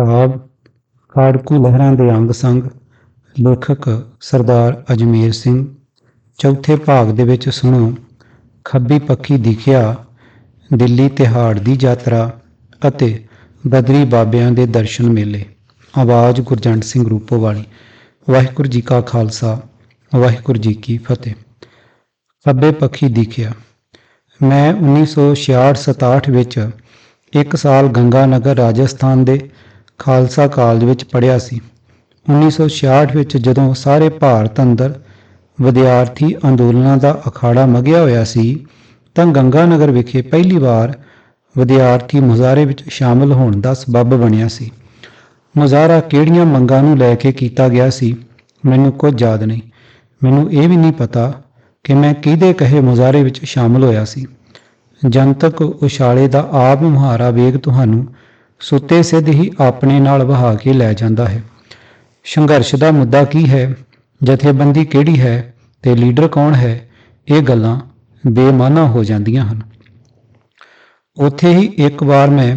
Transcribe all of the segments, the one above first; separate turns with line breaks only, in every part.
ਕਿਤਾਬ ਖਾੜਕੂ ਲਹਿਰਾਂ ਦੇ ਅੰਗ ਸੰਗ, ਲੇਖਕ ਸਰਦਾਰ ਅਜਮੇਰ ਸਿੰਘ। ਚੌਥੇ ਭਾਗ ਦੇ ਵਿੱਚ ਸੁਣੋ, ਖੱਬੀ ਪੱਖੀ ਦਿਖਿਆ, ਦਿੱਲੀ ਤਿਹਾੜ ਦੀ ਯਾਤਰਾ ਅਤੇ ਬਦਰੀ ਬਾਬਿਆਂ ਦੇ ਦਰਸ਼ਨ ਮੇਲੇ। ਆਵਾਜ਼ ਗੁਰਜੰਟ ਸਿੰਘ ਰੂਪੋਵਾਲੀ। ਵਾਹਿਗੁਰੂ ਜੀ ਕਾ ਖਾਲਸਾ, ਵਾਹਿਗੁਰੂ ਜੀ ਕੀ ਫਤਿਹ। ਖੱਬੇ ਪੱਖੀ ਦਿਖਿਆ। ਮੈਂ 1966-67 ਵਿੱਚ ਇੱਕ ਸਾਲ ਗੰਗਾ ਨਗਰ ਰਾਜਸਥਾਨ ਦੇ ਖਾਲਸਾ ਕਾਲਜ ਵਿੱਚ ਪੜ੍ਹਿਆ ਸੀ। 1966 ਵਿੱਚ ਜਦੋਂ ਸਾਰੇ ਭਾਰਤ ਅੰਦਰ ਵਿਦਿਆਰਥੀ ਅੰਦੋਲਨਾਂ ਦਾ ਅਖਾੜਾ ਮਗਿਆ ਹੋਇਆ ਸੀ, ਤਾਂ ਗੰਗਾ ਨਗਰ ਵਿਖੇ ਪਹਿਲੀ ਵਾਰ ਵਿਦਿਆਰਥੀ ਮੁਜ਼ਾਹਰੇ ਵਿੱਚ ਸ਼ਾਮਲ ਹੋਣ ਦਾ ਸਬੱਬ ਬਣਿਆ ਸੀ। ਮੁਜ਼ਾਹਰਾ ਕਿਹੜੀਆਂ ਮੰਗਾਂ ਨੂੰ ਲੈ ਕੇ ਕੀਤਾ ਗਿਆ ਸੀ, ਮੈਨੂੰ ਕੁਝ ਯਾਦ ਨਹੀਂ। ਮੈਨੂੰ ਇਹ ਵੀ ਨਹੀਂ ਪਤਾ ਕਿ ਮੈਂ ਕਿਹਦੇ ਕਹੇ ਮੁਜ਼ਾਹਰੇ ਵਿੱਚ ਸ਼ਾਮਲ ਹੋਇਆ ਸੀ। ਜਨਤਕ ਉਛਾਲੇ ਦਾ ਆਪ ਮੁਹਾਰਾ ਵੇਗ ਤੁਹਾਨੂੰ ਸੁੱਤੇ ਸਿੱਧ ਹੀ ਆਪਣੇ ਨਾਲ ਵਹਾ ਕੇ ਲੈ ਜਾਂਦਾ ਹੈ। ਸੰਘਰਸ਼ ਦਾ ਮੁੱਦਾ ਕੀ ਹੈ? ਜਥੇਬੰਦੀ ਕਿਹੜੀ ਹੈ? ਤੇ ਲੀਡਰ ਕੌਣ ਹੈ? ਇਹ ਗੱਲਾਂ ਬੇਮਾਨਾ ਹੋ ਜਾਂਦੀਆਂ ਹਨ। ਉੱਥੇ ਹੀ ਇੱਕ ਵਾਰ ਮੈਂ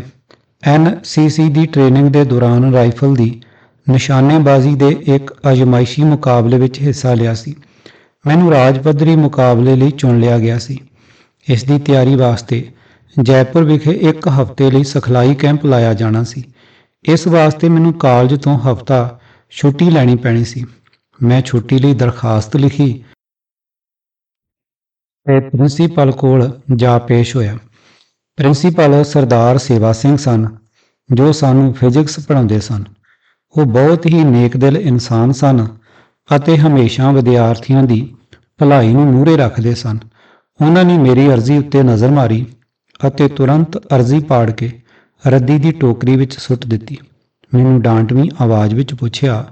ਐਨਸੀਸੀ ਦੀ ਟ੍ਰੇਨਿੰਗ ਦੇ ਦੌਰਾਨ ਰਾਈਫਲ ਦੀ ਨਿਸ਼ਾਨੇਬਾਜ਼ੀ ਦੇ ਇੱਕ ਅਜਮਾਇਸ਼ੀ ਮੁਕਾਬਲੇ ਵਿੱਚ ਹਿੱਸਾ ਲਿਆ ਸੀ। ਮੈਨੂੰ ਰਾਜ ਪੱਧਰੀ ਮੁਕਾਬਲੇ ਲਈ ਚੁਣ ਲਿਆ ਗਿਆ ਸੀ। ਇਸ ਦੀ ਤਿਆਰੀ ਵਾਸਤੇ ਜੈਪੁਰ ਵਿਖੇ ਇੱਕ ਹਫ਼ਤੇ ਲਈ ਸਿਖਲਾਈ ਕੈਂਪ ਲਾਇਆ ਜਾਣਾ ਸੀ। ਇਸ ਵਾਸਤੇ ਮੈਨੂੰ ਕਾਲਜ ਤੋਂ ਹਫ਼ਤਾ ਛੁੱਟੀ ਲੈਣੀ ਪੈਣੀ ਸੀ। ਮੈਂ ਛੁੱਟੀ ਲਈ ਦਰਖਾਸਤ ਲਿਖੀ ਤੇ ਪ੍ਰਿੰਸੀਪਲ ਕੋਲ ਜਾ ਪੇਸ਼ ਹੋਇਆ। ਪ੍ਰਿੰਸੀਪਲ ਸਰਦਾਰ ਸੇਵਾ ਸਿੰਘ ਸਨ, ਜੋ ਸਾਨੂੰ ਫਿਜ਼ਿਕਸ ਪੜ੍ਹਾਉਂਦੇ ਸਨ। ਉਹ ਬਹੁਤ ਹੀ ਨੇਕਦਿਲ ਇਨਸਾਨ ਸਨ ਅਤੇ ਹਮੇਸ਼ਾ ਵਿਦਿਆਰਥੀਆਂ ਦੀ ਭਲਾਈ ਨੂੰ ਮੂਹਰੇ ਰੱਖਦੇ ਸਨ। ਉਹਨਾਂ ਨੇ ਮੇਰੀ ਅਰਜ਼ੀ ਉੱਤੇ ਨਜ਼ਰ ਮਾਰੀ ਅਤੇ ਤੁਰੰਤ ਅਰਜ਼ੀ ਪਾੜ ਕੇ ਰੱਦੀ ਦੀ ਟੋਕਰੀ ਵਿੱਚ ਸੁੱਟ ਦਿੱਤੀ। ਮੈਨੂੰ ਡਾਂਟਵੀਂ ਆਵਾਜ਼ ਵਿੱਚ ਪੁੱਛਿਆ,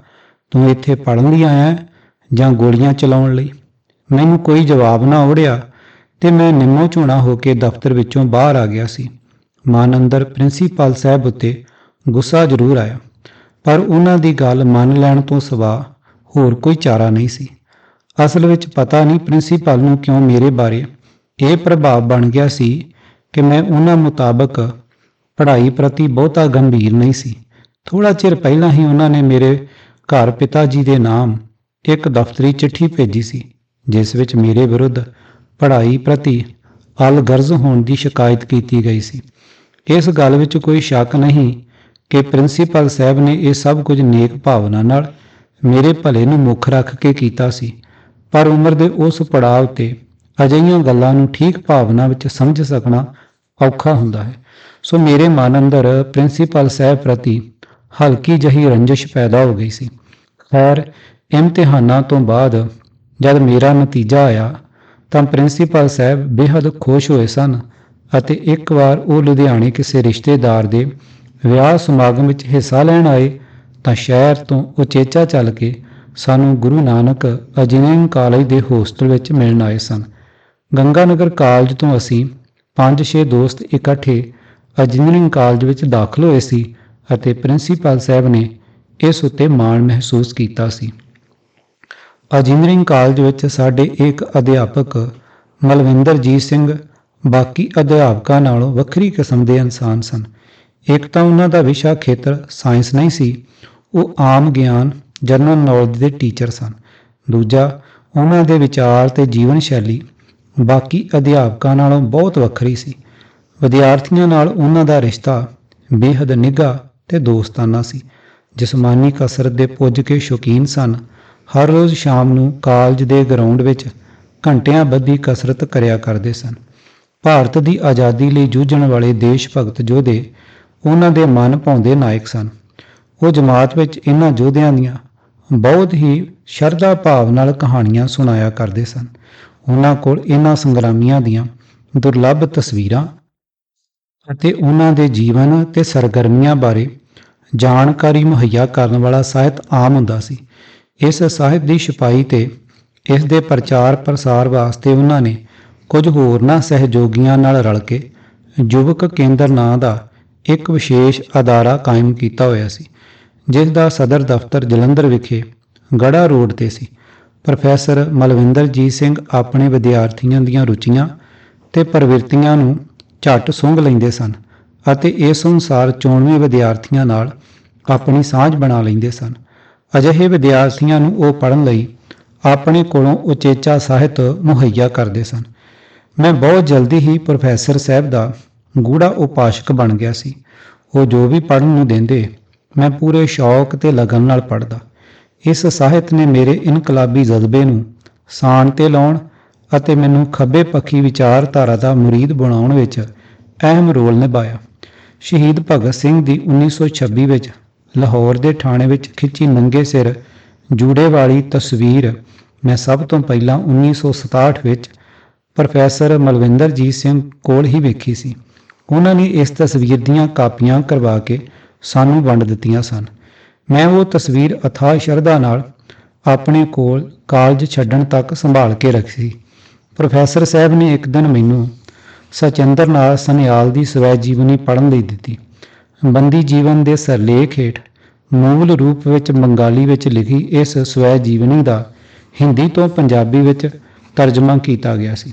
ਤੂੰ ਇੱਥੇ ਪੜ੍ਹਨ ਲਈ ਆਇਆ ਜਾਂ ਗੋਲੀਆਂ ਚਲਾਉਣ ਲਈ? ਮੈਨੂੰ ਕੋਈ ਜਵਾਬ ਨਾ ਉੜਿਆ ਤੇ ਮੈਂ ਨਿੰਮੋ ਝੂਣਾ ਹੋ ਕੇ ਦਫ਼ਤਰ ਵਿੱਚੋਂ ਬਾਹਰ ਆ ਗਿਆ ਸੀ। ਮਨ ਅੰਦਰ ਪ੍ਰਿੰਸੀਪਲ ਸਾਹਿਬ ਉੱਤੇ ਗੁੱਸਾ ਜ਼ਰੂਰ ਆਇਆ, ਪਰ ਉਹਨਾਂ ਦੀ ਗੱਲ ਮੰਨ ਲੈਣ ਤੋਂ ਸਿਵਾ ਹੋਰ ਕੋਈ ਚਾਰਾ ਨਹੀਂ ਸੀ। ਅਸਲ ਵਿੱਚ ਪਤਾ ਨਹੀਂ ਪ੍ਰਿੰਸੀਪਲ ਨੂੰ ਕਿਉਂ ਮੇਰੇ ਬਾਰੇ ਇਹ ਪ੍ਰਭਾਵ ਬਣ ਗਿਆ ਸੀ ਕਿ ਮੈਂ ਉਹਨਾਂ ਮੁਤਾਬਕ ਪੜ੍ਹਾਈ ਪ੍ਰਤੀ ਬਹੁਤਾ ਗੰਭੀਰ ਨਹੀਂ ਸੀ। ਥੋੜਾ ਚਿਰ ਪਹਿਲਾਂ ਹੀ ਉਹਨਾਂ ਨੇ ਮੇਰੇ ਘਰ ਪਿਤਾ ਜੀ ਦੇ ਨਾਮ ਇੱਕ ਦਫ਼ਤਰੀ ਚਿੱਠੀ ਭੇਜੀ ਸੀ, ਜਿਸ ਵਿੱਚ ਮੇਰੇ ਵਿਰੁੱਧ ਪੜ੍ਹਾਈ ਪ੍ਰਤੀ ਅਲਗਰਜ਼ ਹੋਣ ਦੀ ਸ਼ਿਕਾਇਤ ਕੀਤੀ ਗਈ ਸੀ। ਇਸ ਗੱਲ ਵਿੱਚ ਕੋਈ ਸ਼ੱਕ ਨਹੀਂ ਕਿ ਪ੍ਰਿੰਸੀਪਲ ਸਾਹਿਬ ਨੇ ਇਹ ਸਭ ਕੁਝ ਨੇਕ ਭਾਵਨਾ ਨਾਲ ਮੇਰੇ ਭਲੇ ਨੂੰ ਮੁੱਖ ਰੱਖ ਕੇ ਕੀਤਾ ਸੀ, ਪਰ ਉਮਰ ਦੇ ਉਸ ਪੜਾਅ ਉਤੇ ਅਜਿਹੀਆਂ ਗੱਲਾਂ ਨੂੰ ਠੀਕ ਭਾਵਨਾ ਵਿੱਚ ਸਮਝ ਸਕਣਾ ਔਖਾ ਹੁੰਦਾ ਹੈ। ਸੋ ਮੇਰੇ ਮਨ ਅੰਦਰ ਪ੍ਰਿੰਸੀਪਲ ਸਾਹਿਬ ਪ੍ਰਤੀ ਹਲਕੀ ਜਹੀ ਰੰਜਿਸ਼ ਪੈਦਾ ਹੋ ਗਈ ਸੀ। ਖੈਰ, ਇਮਤਿਹਾਨਾਂ ਤੋਂ ਬਾਅਦ ਜਦ ਮੇਰਾ ਨਤੀਜਾ ਆਇਆ, ਤਾਂ ਪ੍ਰਿੰਸੀਪਲ ਸਾਹਿਬ ਬੇहद ਖੁਸ਼ ਹੋਏ ਸਨ ਅਤੇ ਇੱਕ ਵਾਰ ਉਹ ਲੁਧਿਆਣੇ ਕਿਸੇ ਰਿਸ਼ਤੇਦਾਰ ਦੇ ਵਿਆਹ ਸਮਾਗਮ ਵਿੱਚ ਹਿੱਸਾ ਲੈਣ ਆਏ, ਤਾਂ ਸ਼ਹਿਰ ਤੋਂ ਉਚੇਚਾ ਚੱਲ ਕੇ ਸਾਨੂੰ ਗੁਰੂ ਨਾਨਕ ਇੰਜੀਨੀਅਰਿੰਗ ਕਾਲਜ ਦੇ ਹੋਸਟਲ ਵਿੱਚ ਮਿਲਣ ਆਏ ਸਨ। ਗੰਗਾਨਗਰ ਕਾਲਜ ਤੋਂ ਅਸੀਂ 5-6 ਦੋਸਤ ਇਕੱਠੇ ਇੰਜੀਨੀਅਰਿੰਗ ਕਾਲਜ ਵਿੱਚ ਦਾਖਲ ਹੋਏ ਸੀ ਅਤੇ ਪ੍ਰਿੰਸੀਪਲ ਸਾਹਿਬ ਨੇ ਇਸ ਉੱਤੇ ਮਾਣ ਮਹਿਸੂਸ ਕੀਤਾ ਸੀ। ਇੰਜੀਨੀਅਰਿੰਗ ਕਾਲਜ ਵਿੱਚ ਸਾਡੇ ਇੱਕ ਅਧਿਆਪਕ ਮਲਵਿੰਦਰਜੀਤ ਸਿੰਘ, ਬਾਕੀ ਅਧਿਆਪਕਾਂ ਨਾਲੋਂ ਵੱਖਰੀ ਕਿਸਮ ਦੇ ਇਨਸਾਨ ਸਨ। ਇੱਕ ਤਾਂ ਉਹਨਾਂ ਦਾ ਵਿਸ਼ਾ ਖੇਤਰ ਸਾਇੰਸ ਨਹੀਂ ਸੀ, ਉਹ ਆਮ ਗਿਆਨ ਜਨਰਲ ਨੌਲੇਜ ਦੇ ਟੀਚਰ ਸਨ। ਦੂਜਾ, ਉਹਨਾਂ ਦੇ ਵਿਚਾਰ ਤੇ ਜੀਵਨ ਸ਼ੈਲੀ ਬਾਕੀ ਅਧਿਆਪਕਾਂ ਨਾਲੋਂ ਬਹੁਤ ਵੱਖਰੀ ਸੀ। ਵਿਦਿਆਰਥੀਆਂ ਨਾਲ ਉਹਨਾਂ ਦਾ ਰਿਸ਼ਤਾ ਬੇਹੱਦ ਨਿੱਘਾ ਤੇ ਦੋਸਤਾਨਾ ਸੀ। ਜਿਸਮਾਨੀ ਕਸਰਤ ਦੇ ਪੁੱਜ ਕੇ ਸ਼ੌਕੀਨ ਸਨ। ਹਰ ਰੋਜ਼ ਸ਼ਾਮ ਨੂੰ ਕਾਲਜ ਦੇ ਗਰਾਊਂਡ ਵਿੱਚ ਘੰਟਿਆਂ ਬੱਧੀ ਕਸਰਤ ਕਰਿਆ ਕਰਦੇ ਸਨ। ਭਾਰਤ ਦੀ ਆਜ਼ਾਦੀ ਲਈ ਜੂਝਣ ਵਾਲੇ ਦੇਸ਼ ਭਗਤ ਯੋਧੇ ਉਹਨਾਂ ਦੇ ਮਨ ਭਾਉਂਦੇ ਨਾਇਕ ਸਨ। ਉਹ ਜਮਾਤ ਵਿੱਚ ਇਹਨਾਂ ਯੋਧਿਆਂ ਦੀਆਂ ਬਹੁਤ ਹੀ ਸ਼ਰਧਾ ਭਾਵ ਨਾਲ ਕਹਾਣੀਆਂ ਸੁਣਾਇਆ ਕਰਦੇ ਸਨ। ਉਹਨਾਂ ਕੋਲ ਇਹਨਾਂ ਸੰਗਰਾਮੀਆਂ ਦੀਆਂ ਦੁਰਲੱਭ ਤਸਵੀਰਾਂ ਅਤੇ ਉਹਨਾਂ ਦੇ ਜੀਵਨ ਤੇ ਸਰਗਰਮੀਆਂ ਬਾਰੇ ਜਾਣਕਾਰੀ ਮੁਹੱਈਆ ਕਰਨ ਵਾਲਾ ਸਾਹਿਤ ਆਮ ਹੁੰਦਾ ਸੀ। ਇਸ ਸਾਹਿਤ ਦੀ ਛਪਾਈ ਤੇ ਇਸ ਦੇ ਪ੍ਰਚਾਰ ਪ੍ਰਸਾਰ ਵਾਸਤੇ ਉਹਨਾਂ ਨੇ ਕੁਝ ਹੋਰਨਾਂ ਸਹਿਯੋਗੀਆਂ ਨਾਲ ਰਲ ਕੇ ਯੁਵਕ ਕੇਂਦਰ ਨਾਂ ਦਾ ਇੱਕ ਵਿਸ਼ੇਸ਼ ਅਦਾਰਾ ਕਾਇਮ ਕੀਤਾ ਹੋਇਆ ਸੀ, ਜਿਸ ਦਾ ਸਦਰ ਦਫ਼ਤਰ ਜਲੰਧਰ ਵਿਖੇ ਗੜਾ ਰੋਡ ਤੇ ਸੀ। ਪ੍ਰੋਫੈਸਰ ਮਲਵਿੰਦਰਜੀਤ ਸਿੰਘ ਆਪਣੇ ਵਿਦਿਆਰਥੀਆਂ ਦੀਆਂ ਰੁਚੀਆਂ ਤੇ ਪ੍ਰਵਿਰਤੀਆਂ ਨੂੰ ਝੱਟ ਸੁੰਘ ਲੈਂਦੇ ਸਨ ਅਤੇ ਇਸ ਅਨੁਸਾਰ ਚੋਣਵੇਂ ਵਿਦਿਆਰਥੀਆਂ ਨਾਲ ਆਪਣੀ ਸਾਂਝ ਬਣਾ ਲੈਂਦੇ ਸਨ। ਅਜਿਹੇ ਵਿਦਿਆਰਥੀਆਂ ਨੂੰ ਉਹ ਪੜ੍ਹਨ ਲਈ ਆਪਣੇ ਕੋਲੋਂ ਉਚੇਚਾ ਸਾਹਿਤ ਮੁਹੱਈਆ ਕਰਦੇ ਸਨ। ਮੈਂ ਬਹੁਤ ਜਲਦੀ ਹੀ ਪ੍ਰੋਫੈਸਰ ਸਾਹਿਬ ਦਾ ਗੂੜਾ ਉਪਾਸ਼ਕ ਬਣ ਗਿਆ ਸੀ। ਉਹ ਜੋ ਵੀ ਪੜ੍ਹਨ ਨੂੰ ਦਿੰਦੇ, ਮੈਂ ਪੂਰੇ ਸ਼ੌਕ ਤੇ ਲਗਨ ਨਾਲ ਪੜ੍ਹਦਾ। ਇਸ ਸਾਹਿਤ ਨੇ ਮੇਰੇ ਇਨਕਲਾਬੀ ਜਜ਼ਬੇ ਨੂੰ ਸਾਣ ਤੇ ਲਾਉਣ ਅਤੇ ਮੈਨੂੰ ਖੱਬੇ ਪੱਖੀ ਵਿਚਾਰਧਾਰਾ ਦਾ ਮੁਰੀਦ ਬਣਾਉਣ ਵਿੱਚ ਅਹਿਮ ਰੋਲ ਨਿਭਾਇਆ। ਸ਼ਹੀਦ ਭਗਤ ਸਿੰਘ ਦੀ 1926 ਵਿੱਚ ਲਾਹੌਰ ਦੇ ਥਾਣੇ ਵਿੱਚ ਖਿੱਚੀ ਨੰਗੇ ਸਿਰ ਜੂੜੇ ਵਾਲੀ ਤਸਵੀਰ ਮੈਂ ਸਭ ਤੋਂ ਪਹਿਲਾਂ 1967 ਵਿੱਚ ਪ੍ਰੋਫੈਸਰ ਮਲਵਿੰਦਰਜੀਤ ਸਿੰਘ ਕੋਲ ਹੀ ਵੇਖੀ ਸੀ। ਉਹਨਾਂ ਨੇ ਇਸ ਤਸਵੀਰ ਦੀਆਂ ਕਾਪੀਆਂ ਕਰਵਾ ਕੇ ਸਾਨੂੰ ਵੰਡ ਦਿੱਤੀਆਂ ਸਨ। ਮੈਂ ਉਹ ਤਸਵੀਰ ਅਥਾਹ ਸ਼ਰਧਾ ਨਾਲ ਆਪਣੇ ਕੋਲ ਕਾਲਜ ਛੱਡਣ ਤੱਕ ਸੰਭਾਲ ਕੇ ਰੱਖੀ। ਪ੍ਰੋਫੈਸਰ ਸਾਹਿਬ ਨੇ ਇੱਕ ਦਿਨ ਮੈਨੂੰ ਸਚਿੰਦਰ ਨਾਥ ਸਨਿਆਲ ਦੀ ਸਵੈ ਜੀਵਨੀ ਪੜ੍ਹਨ ਲਈ ਦਿੱਤੀ। ਬੰਦੀ ਜੀਵਨ ਦੇ ਸਰਲੇਖ ਹੇਠ ਮੂਲ ਰੂਪ ਵਿੱਚ ਬੰਗਾਲੀ ਵਿੱਚ ਲਿਖੀ ਇਸ ਸਵੈ ਜੀਵਨੀ ਦਾ ਹਿੰਦੀ ਤੋਂ ਪੰਜਾਬੀ ਵਿੱਚ ਤਰਜਮਾ ਕੀਤਾ ਗਿਆ ਸੀ।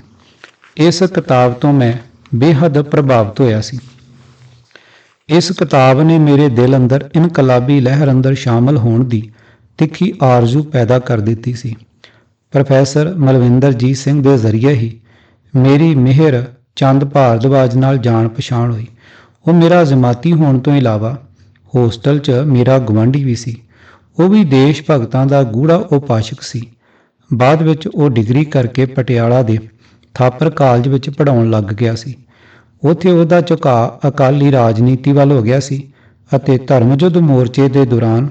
ਇਸ ਕਿਤਾਬ ਤੋਂ ਮੈਂ ਬੇਹੱਦ ਪ੍ਰਭਾਵਿਤ ਹੋਇਆ ਸੀ। ਇਸ ਕਿਤਾਬ ਨੇ ਮੇਰੇ ਦਿਲ ਅੰਦਰ ਇਨਕਲਾਬੀ ਲਹਿਰ ਅੰਦਰ ਸ਼ਾਮਲ ਹੋਣ ਦੀ ਤਿੱਖੀ ਆਰਜ਼ੂ ਪੈਦਾ ਕਰ ਦਿੱਤੀ ਸੀ। ਪ੍ਰੋਫੈਸਰ ਮਲਵਿੰਦਰਜੀਤ ਸਿੰਘ ਦੇ ਜ਼ਰੀਏ ਹੀ ਮੇਰੀ ਮਿਹਰ ਚੰਦ ਭਾਰਦਵਾਜ ਨਾਲ ਜਾਣ ਪਛਾਣ ਹੋਈ। ਉਹ ਮੇਰਾ ਜ਼ਮਾਤੀ ਹੋਣ ਤੋਂ ਇਲਾਵਾ ਹੋਸਟਲ 'ਚ ਮੇਰਾ ਗਵਾਂਢੀ ਵੀ ਸੀ। ਉਹ ਵੀ ਦੇਸ਼ ਭਗਤਾਂ ਦਾ ਗੂੜਾ ਉਪਾਸ਼ਕ ਸੀ। ਬਾਅਦ ਵਿੱਚ ਉਹ ਡਿਗਰੀ ਕਰਕੇ ਪਟਿਆਲਾ ਦੇ ਥਾਪਰ ਕਾਲਜ ਵਿੱਚ ਪੜਾਉਣ ਲੱਗ ਗਿਆ ਸੀ। ਉੱਥੇ ਉਹਦਾ ਝੁਕਾਅ ਅਕਾਲੀ ਰਾਜਨੀਤੀ ਵੱਲ ਹੋ ਗਿਆ ਸੀ ਅਤੇ ਧਰਮਯੁੱਧ ਮੋਰਚੇ ਦੇ ਦੌਰਾਨ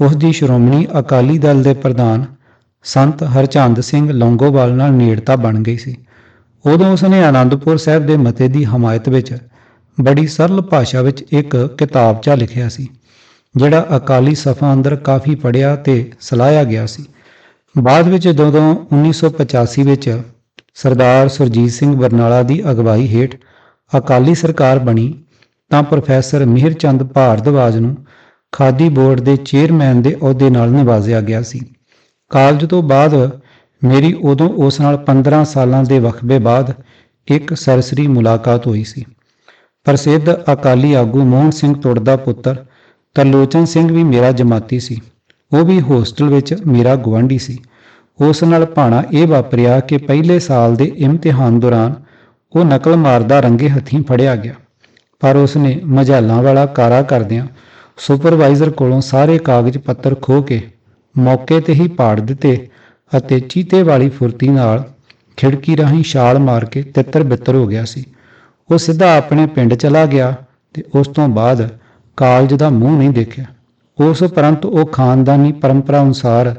ਉਸ ਦੀ ਸ਼੍ਰੋਮਣੀ ਅਕਾਲੀ ਦਲ ਦੇ ਪ੍ਰਧਾਨ ਸੰਤ ਹਰਚੰਦ ਸਿੰਘ ਲੌਂਗੋਵਾਲ ਨਾਲ ਨੇੜਤਾ ਬਣ ਗਈ ਸੀ। ਉਦੋਂ ਉਸਨੇ ਆਨੰਦਪੁਰ ਸਾਹਿਬ ਦੇ ਮਤੇ ਦੀ ਹਮਾਇਤ ਵਿੱਚ ਬੜੀ ਸਰਲ ਭਾਸ਼ਾ ਵਿੱਚ ਇੱਕ ਕਿਤਾਬਚਾ ਲਿਖਿਆ ਸੀ, ਜਿਹੜਾ ਅਕਾਲੀ ਸਫਾ ਅੰਦਰ ਕਾਫੀ ਪੜਿਆ ਤੇ ਸਲਾਹਿਆ ਗਿਆ ਸੀ। ਬਾਅਦ ਵਿੱਚ ਜਦੋਂ 1985 ਵਿੱਚ ਸਰਦਾਰ ਸੁਰਜੀਤ ਸਿੰਘ ਬਰਨਾਲਾ ਦੀ ਅਗਵਾਈ ਹੇਠ ਅਕਾਲੀ ਸਰਕਾਰ ਬਣੀ, ਤਾਂ ਪ੍ਰੋਫੈਸਰ ਮਿਹਰ ਚੰਦ ਭਾਰਦਵਾਜ ਨੂੰ ਖਾਦੀ ਬੋਰਡ ਦੇ ਚੇਅਰਮੈਨ ਦੇ ਅਹੁਦੇ ਨਾਲ ਨਿਵਾਜ਼ਿਆ ਗਿਆ ਸੀ। ਕਾਲਜ ਤੋਂ ਬਾਅਦ ਮੇਰੀ ਉਦੋਂ ਉਸ ਨਾਲ 15 ਸਾਲਾਂ ਦੇ ਵਕਫੇ ਬਾਅਦ ਇੱਕ ਸਰਸਰੀ ਮੁਲਾਕਾਤ ਹੋਈ ਸੀ। ਪ੍ਰਸਿੱਧ ਅਕਾਲੀ ਆਗੂ ਮੋਹਨ ਸਿੰਘ ਤੁੜ ਦਾ ਪੁੱਤਰ ਤਰਲੋਚਨ ਸਿੰਘ ਵੀ ਮੇਰਾ ਜਮਾਤੀ ਸੀ। ਉਹ ਵੀ ਹੋਸਟਲ ਵਿੱਚ ਮੇਰਾ ਗਵਾਂਢੀ ਸੀ। ਉਸ ਨਾਲ ਭਾਣਾ ਇਹ ਵਾਪਰਿਆ ਕਿ ਪਹਿਲੇ ਸਾਲ ਦੇ ਇਮਤਿਹਾਨ ਦੌਰਾਨ ਉਹ ਨਕਲ ਮਾਰਦਾ ਰੰਗੇ ਹੱਥੀਂ ਫੜਿਆ ਗਿਆ। ਪਰ ਉਸਨੇ ਮਝਾਲਾਂ ਵਾਲਾ ਕਾਰਾ ਕਰਦਿਆਂ ਸੁਪਰਵਾਈਜ਼ਰ ਕੋਲੋਂ ਸਾਰੇ ਕਾਗਜ਼ ਪੱਤਰ ਖੋ ਕੇ ਮੌਕੇ ਤੇ ਹੀ ਪਾੜ ਦਿੱਤੇ ਅਤੇ ਚੀਤੇ ਵਾਲੀ ਫੁਰਤੀ ਨਾਲ ਖਿੜਕੀ ਰਾਹੀਂ ਛਾਲ ਮਾਰ ਕੇ ਤਿੱਤਰ ਬਿੱਤਰ ਹੋ ਗਿਆ ਸੀ। ਉਹ ਸਿੱਧਾ ਆਪਣੇ ਪਿੰਡ ਚਲਾ ਗਿਆ ਤੇ ਉਸ ਤੋਂ ਬਾਅਦ ਕਾਲਜ ਦਾ ਮੂੰਹ ਨਹੀਂ ਦੇਖਿਆ। ਉਸ ਉਪਰੰਤ ਉਹ ਖਾਨਦਾਨੀ ਪਰੰਪਰਾ ਅਨੁਸਾਰ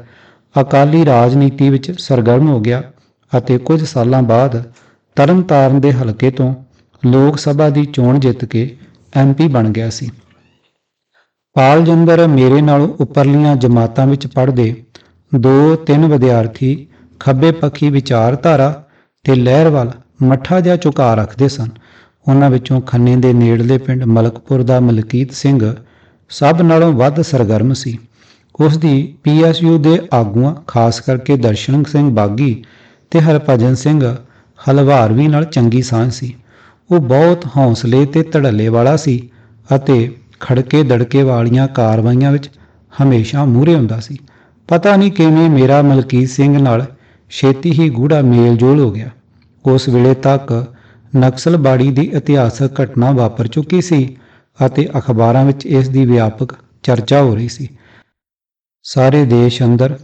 ਅਕਾਲੀ ਰਾਜਨੀਤੀ ਵਿੱਚ ਸਰਗਰਮ ਹੋ ਗਿਆ ਅਤੇ ਕੁਝ ਸਾਲਾਂ ਬਾਅਦ ਤਰਨਤਾਰਨ ਦੇ ਹਲਕੇ ਤੋਂ ਲੋਕ ਸਭਾ ਦੀ ਚੋਣ ਜਿੱਤ ਕੇ ਐਮਪੀ ਬਣ ਗਿਆ ਸੀ। ਪਾਲ ਜੰਦਰ ਮੇਰੇ ਨਾਲੋਂ ਉੱਪਰਲੀਆਂ ਜਮਾਤਾਂ ਵਿੱਚ ਪੜ੍ਹਦੇ ਦੋ ਤਿੰਨ ਵਿਦਿਆਰਥੀ ਖੱਬੇ ਪੱਖੀ ਵਿਚਾਰਧਾਰਾ ਤੇ ਲਹਿਰ ਵੱਲ ਮੱਠਾ ਜਿਹਾ ਝੁਕਾ ਰੱਖਦੇ ਸਨ। ਉਹਨਾਂ ਵਿੱਚੋਂ ਖੰਨੇ ਦੇ ਨੇੜਲੇ ਪਿੰਡ ਮਲਕਪੁਰ ਦਾ ਮਲਕੀਤ ਸਿੰਘ ਸਭ ਨਾਲੋਂ ਵੱਧ ਸਰਗਰਮ ਸੀ। ਉਸ ਦੀ ਪੀਐਸਯੂ ਦੇ ਆਗੂਆਂ, ਖਾਸ ਕਰਕੇ ਦਰਸ਼ਨ ਸਿੰਘ ਬਾਗੀ ਤੇ ਹਰਭਜਨ ਸਿੰਘ ਹਲਵਾਰਵੀ ਨਾਲ ਚੰਗੀ ਸਾਂਝ ਸੀ। ਉਹ ਬਹੁਤ ਹੌਸਲੇ ਤੇ ਧੜੱਲੇ ਵਾਲਾ ਸੀ ਅਤੇ ਖੜਕੇ ਦੜਕੇ ਵਾਲੀਆਂ ਕਾਰਵਾਈਆਂ ਵਿੱਚ ਹਮੇਸ਼ਾ ਮੂਹਰੇ ਹੁੰਦਾ ਸੀ। ਪਤਾ ਨਹੀਂ ਕਿਵੇਂ ਮੇਰਾ ਮਲਕੀਤ ਸਿੰਘ ਨਾਲ ਛੇਤੀ ਹੀ ਗੂੜਾ ਮੇਲ ਜੋਲ ਹੋ ਗਿਆ। ਉਸ ਵੇਲੇ ਤੱਕ ਨਕਸਲਬਾੜੀ ਦੀ ਇਤਿਹਾਸਕ ਘਟਨਾ ਵਾਪਰ ਚੁੱਕੀ ਸੀ ਅਤੇ ਅਖਬਾਰਾਂ ਵਿੱਚ ਇਸ ਦੀ ਵਿਆਪਕ ਚਰਚਾ ਹੋ ਰਹੀ ਸੀ। ਸਾਰੇ ਦੇਸ਼ ਅੰਦਰ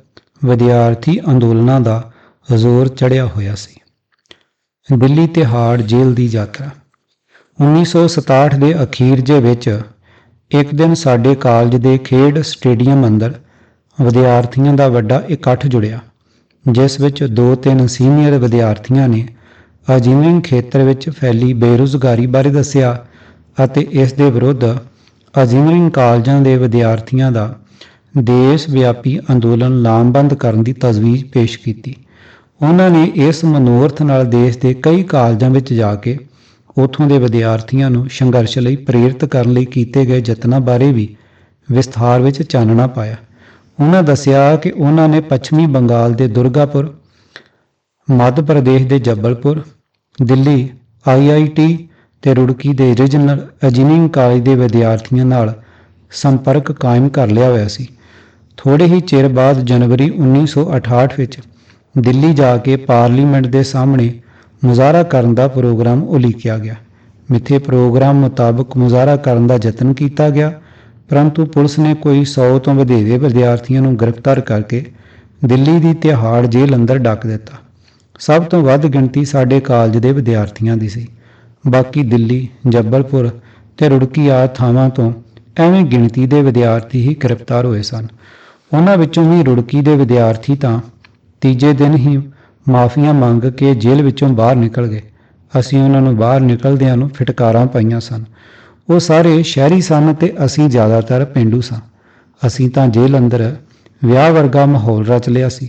ਵਿਦਿਆਰਥੀ ਅੰਦੋਲਨਾਂ ਦਾ ਜ਼ੋਰ ਚੜਿਆ ਹੋਇਆ ਸੀ। ਦਿੱਲੀ ਤਿਹਾੜ ਜੇਲ੍ਹ ਦੀ ਯਾਤਰਾ। 1967 ਦੇ ਅਖੀਰ ਜੇ ਵਿੱਚ ਇੱਕ ਦਿਨ ਸਾਡੇ ਕਾਲਜ ਦੇ ਖੇਡ ਸਟੇਡੀਅਮ ਅੰਦਰ ਵਿਦਿਆਰਥੀਆਂ ਦਾ ਵੱਡਾ ਇਕੱਠ ਜੁੜਿਆ, ਜਿਸ ਵਿੱਚ ਦੋ ਤਿੰਨ ਸੀਨੀਅਰ ਵਿਦਿਆਰਥੀਆਂ ਨੇ ਇੰਜੀਨੀਅਰਿੰਗ ਖੇਤਰ ਵਿੱਚ ਫੈਲੀ ਬੇਰੁਜ਼ਗਾਰੀ ਬਾਰੇ ਦੱਸਿਆ ਅਤੇ ਇਸ ਦੇ ਵਿਰੁੱਧ ਇੰਜੀਨੀਅਰਿੰਗ ਕਾਲਜਾਂ ਦੇ ਵਿਦਿਆਰਥੀਆਂ ਦਾ ਦੇਸ਼ ਵਿਆਪੀ ਅੰਦੋਲਨ ਲਾਮਬੰਦ ਕਰਨ ਦੀ ਤਜਵੀਜ਼ ਪੇਸ਼ ਕੀਤੀ। ਉਹਨਾਂ ਨੇ ਇਸ ਮਨੋਰਥ ਨਾਲ ਦੇਸ਼ ਦੇ ਕਈ ਕਾਲਜਾਂ ਵਿੱਚ ਜਾ ਕੇ ਉਥੋਂ ਦੇ ਵਿਦਿਆਰਥੀਆਂ ਨੂੰ ਸੰਘਰਸ਼ ਲਈ ਪ੍ਰੇਰਿਤ ਕਰਨ ਲਈ ਕੀਤੇ ਗਏ ਯਤਨਾਂ ਬਾਰੇ ਵੀ ਵਿਸਥਾਰ ਵਿੱਚ ਚਾਨਣਾ ਪਾਇਆ। ਉਹਨਾਂ ਦੱਸਿਆ ਕਿ ਉਹਨਾਂ ਨੇ ਪੱਛਮੀ ਬੰਗਾਲ ਦੇ ਦੁਰਗਾਪੁਰ, ਮੱਧ ਪ੍ਰਦੇਸ਼ ਦੇ ਜਬਲਪੁਰ, ਦਿੱਲੀ ਆਈਆਈਟੀ ਤੇ ਰੁੜਕੀ ਦੇ ਰੀਜਨਲ ਇੰਜੀਨੀਅਰਿੰਗ ਕਾਲਜ ਦੇ ਵਿਦਿਆਰਥੀਆਂ ਨਾਲ ਸੰਪਰਕ ਕਾਇਮ ਕਰ ਲਿਆ ਹੋਇਆ ਸੀ। ਥੋੜੇ ਹੀ ਚਿਰ ਬਾਅਦ ਜਨਵਰੀ 1968 ਵਿੱਚ ਦਿੱਲੀ ਜਾ ਕੇ ਪਾਰਲੀਮੈਂਟ ਦੇ ਸਾਹਮਣੇ ਮੁਜ਼ਾਹਰਾ ਕਰਨ ਦਾ ਪ੍ਰੋਗਰਾਮ ਉਲੀਕਿਆ ਗਿਆ। ਮਿੱਥੇ ਪ੍ਰੋਗਰਾਮ ਮੁਤਾਬਕ ਮੁਜ਼ਾਹਰਾ ਕਰਨ ਦਾ ਯਤਨ ਕੀਤਾ ਗਿਆ, ਪਰੰਤੂ ਪੁਲਿਸ ਨੇ ਕੋਈ 100 ਤੋਂ ਵਧੇਰੇ ਵਿਦਿਆਰਥੀਆਂ ਨੂੰ ਗ੍ਰਿਫਤਾਰ ਕਰਕੇ ਦਿੱਲੀ ਦੀ ਤਿਹਾੜ ਜੇਲ੍ਹ ਅੰਦਰ ਡੱਕ ਦਿੱਤਾ। ਸਭ ਤੋਂ ਵੱਧ ਗਿਣਤੀ ਸਾਡੇ ਕਾਲਜ ਦੇ ਵਿਦਿਆਰਥੀਆਂ ਦੀ ਸੀ। ਬਾਕੀ ਦਿੱਲੀ, ਜੱਬਲਪੁਰ ਤੇ ਰੁੜਕੀ ਆਦਿ ਥਾਵਾਂ ਤੋਂ ਐਵੇਂ ਗਿਣਤੀ ਦੇ ਵਿਦਿਆਰਥੀ ਹੀ ਗ੍ਰਿਫਤਾਰ ਹੋਏ ਸਨ। ਉਹਨਾਂ ਵਿੱਚੋਂ ਵੀ ਰੁੜਕੀ ਦੇ ਵਿਦਿਆਰਥੀ ਤਾਂ ਤੀਜੇ ਦਿਨ ਹੀ ਮਾਫੀਆਂ ਮੰਗ ਕੇ ਜੇਲ੍ਹ ਵਿੱਚੋਂ ਬਾਹਰ ਨਿਕਲ ਗਏ। ਅਸੀਂ ਉਹਨਾਂ ਨੂੰ ਬਾਹਰ ਨਿਕਲਦਿਆਂ ਨੂੰ ਫਟਕਾਰਾਂ ਪਾਈਆਂ ਸਨ। ਉਹ ਸਾਰੇ ਸ਼ਹਿਰੀ ਸਨ ਤੇ ਅਸੀਂ ਜ਼ਿਆਦਾਤਰ ਪਿੰਡੂ ਸਾਂ। ਅਸੀਂ ਤਾਂ ਜੇਲ੍ਹ ਅੰਦਰ ਵਿਆਹ ਵਰਗਾ ਮਾਹੌਲ ਰਚ ਲਿਆ ਸੀ।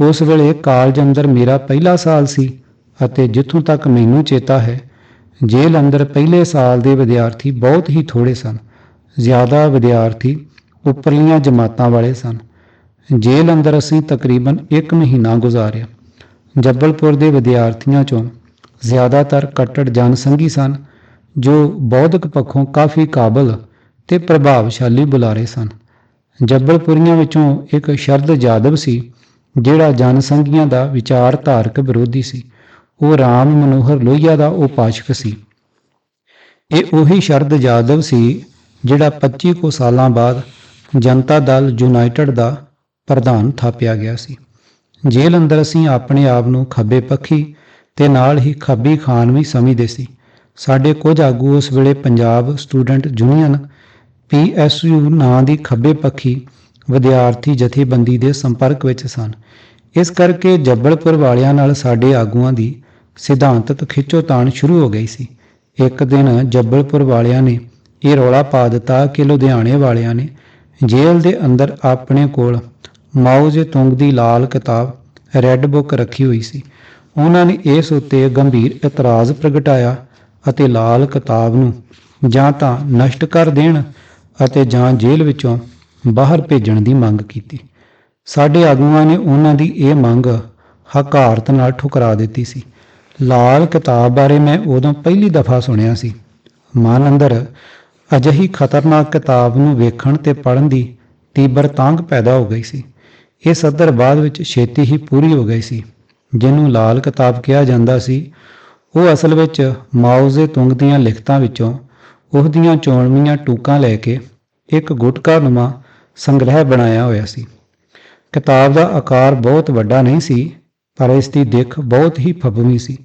ਉਸ ਵੇਲੇ ਕਾਲਜ ਅੰਦਰ ਮੇਰਾ ਪਹਿਲਾ ਸਾਲ ਸੀ ਅਤੇ ਜਿੱਥੋਂ ਤੱਕ ਮੈਨੂੰ ਚੇਤਾ ਹੈ, ਜੇਲ੍ਹ ਅੰਦਰ ਪਹਿਲੇ ਸਾਲ ਦੇ ਵਿਦਿਆਰਥੀ ਬਹੁਤ ਹੀ ਥੋੜੇ ਸਨ। ਜ਼ਿਆਦਾ ਵਿਦਿਆਰਥੀ ਉੱਪਰਲੀਆਂ ਜਮਾਤਾਂ ਵਾਲੇ ਸਨ। ਜੇਲ੍ਹ ਅੰਦਰ ਅਸੀਂ ਤਕਰੀਬਨ 1 ਮਹੀਨਾ ਗੁਜ਼ਾਰਿਆ। ਜੱਬਲਪੁਰ ਦੇ ਵਿਦਿਆਰਥੀਆਂ ਚੋਂ ਜ਼ਿਆਦਾਤਰ ਕੱਟੜ ਜਨਸੰਘੀ ਸਨ, ਜੋ ਬੌਧਿਕ ਪੱਖੋਂ ਕਾਫੀ ਕਾਬਲ ਤੇ ਪ੍ਰਭਾਵਸ਼ਾਲੀ ਬੁਲਾਰੇ ਸਨ। ਜੱਬਲਪੁਰੀਆਂ ਵਿੱਚੋਂ ਇੱਕ ਸ਼ਰਦ ਜਾਦਵ ਸੀ, ਜਿਹੜਾ ਜਨਸੰਘੀਆਂ ਦਾ ਵਿਚਾਰਧਾਰਕ ਵਿਰੋਧੀ ਸੀ। ਉਹ ਰਾਮ ਮਨੋਹਰ ਲੋਹੀਆ ਦਾ ਉਪਾਸ਼ਕ ਸੀ। ਇਹ ਉਹੀ ਸ਼ਰਦ ਜਾਦਵ ਸੀ, ਜਿਹੜਾ 25 ਕੁ ਸਾਲਾਂ ਬਾਅਦ ਜਨਤਾ ਦਲ ਯੂਨਾਈਟਿਡ ਦਾ ਪ੍ਰਧਾਨ ਥਾਪਿਆ ਗਿਆ ਸੀ। ਜੇਲ੍ਹ ਅੰਦਰ ਅਸੀਂ ਆਪਣੇ ਆਪ ਨੂੰ ਖੱਬੇ ਪੱਖੀ ਤੇ ਨਾਲ ਹੀ ਖੱਬੀ ਖਾਨ ਵੀ ਸਮਝਦੇ ਸੀ। ਸਾਡੇ ਕੁਝ ਆਗੂ ਉਸ ਵੇਲੇ ਪੰਜਾਬ ਸਟੂਡੈਂਟ ਯੂਨੀਅਨ ਪੀਐਸਯੂ ਨਾਂ ਦੀ ਖੱਬੇ ਪੱਖੀ ਵਿਦਿਆਰਥੀ ਜਥੇਬੰਦੀ ਦੇ ਸੰਪਰਕ ਵਿੱਚ ਸਨ। ਇਸ ਕਰਕੇ ਜੱਬਲਪੁਰ ਵਾਲਿਆਂ ਨਾਲ ਸਾਡੇ ਆਗੂਆਂ ਦੀ ਸਿਧਾਂਤਕ ਖਿੱਚੋਤਾਣ ਸ਼ੁਰੂ ਹੋ ਗਈ ਸੀ। ਇੱਕ ਦਿਨ ਜੱਬਲਪੁਰ ਵਾਲਿਆਂ ਨੇ ਇਹ ਰੌਲਾ ਪਾ ਦਿੱਤਾ ਕਿ ਲੁਧਿਆਣੇ ਵਾਲਿਆਂ ਨੇ ਜੇਲ੍ਹ ਦੇ ਅੰਦਰ ਆਪਣੇ ਕੋਲ ਮਾਓ ਜੇ ਤੁੰਗ ਦੀ ਲਾਲ ਕਿਤਾਬ ਰੈੱਡ ਬੁੱਕ ਰੱਖੀ ਹੋਈ ਸੀ। ਉਹਨਾਂ ਨੇ ਇਸ ਉੱਤੇ ਗੰਭੀਰ ਇਤਰਾਜ਼ ਪ੍ਰਗਟਾਇਆ ਅਤੇ ਲਾਲ ਕਿਤਾਬ ਨੂੰ ਜਾਂ ਤਾਂ ਨਸ਼ਟ ਕਰ ਦੇਣ ਅਤੇ ਜਾਂ ਜੇਲ੍ਹ ਵਿੱਚੋਂ ਬਾਹਰ ਭੇਜਣ ਦੀ ਮੰਗ ਕੀਤੀ। ਸਾਡੇ ਆਗੂਆਂ ਨੇ ਉਹਨਾਂ ਦੀ ਇਹ ਮੰਗ ਹਕਾਰਤ ਨਾਲ ਠੁਕਰਾ ਦਿੱਤੀ ਸੀ। ਲਾਲ ਕਿਤਾਬ ਬਾਰੇ ਮੈਂ ਉਦੋਂ ਪਹਿਲੀ ਦਫਾ ਸੁਣਿਆ ਸੀ। ਮਨ ਅੰਦਰ ਅਜਿਹੀ ਖਤਰਨਾਕ ਕਿਤਾਬ ਨੂੰ ਵੇਖਣ ਤੇ ਪੜ੍ਹਨ ਦੀ ਤੀਬਰ ਤਾਂਗ ਪੈਦਾ ਹੋ ਗਈ ਸੀ। ਇਹ ਸਦਰ ਬਾਅਦ ਵਿੱਚ ਛੇਤੀ ਹੀ ਪੂਰੀ ਹੋ ਗਈ ਸੀ, ਜਿਹਨੂੰ ਲਾਲ ਕਿਤਾਬ ਕਿਹਾ ਜਾਂਦਾ ਸੀ। ਉਹ ਅਸਲ ਵਿੱਚ ਮਾਓਜ਼ੇ ਤੁੰਗ ਦੀਆਂ ਲਿਖਤਾਂ ਵਿੱਚੋਂ ਉਸ ਦੀਆਂ ਚੋਣਵੀਆਂ ਟੂਕਾਂ ਲੈ ਕੇ ਇੱਕ ਗੁਟਕਾ ਨੁਮਾ ਸੰਗ੍ਰਹਿ ਬਣਾਇਆ ਹੋਇਆ ਸੀ। ਕਿਤਾਬ ਦਾ ਆਕਾਰ ਬਹੁਤ ਵੱਡਾ ਨਹੀਂ ਸੀ, ਪਰ ਇਸ ਦੀ ਦਿੱਖ ਬਹੁਤ ਹੀ ਫੱਬਵੀਂ ਸੀ।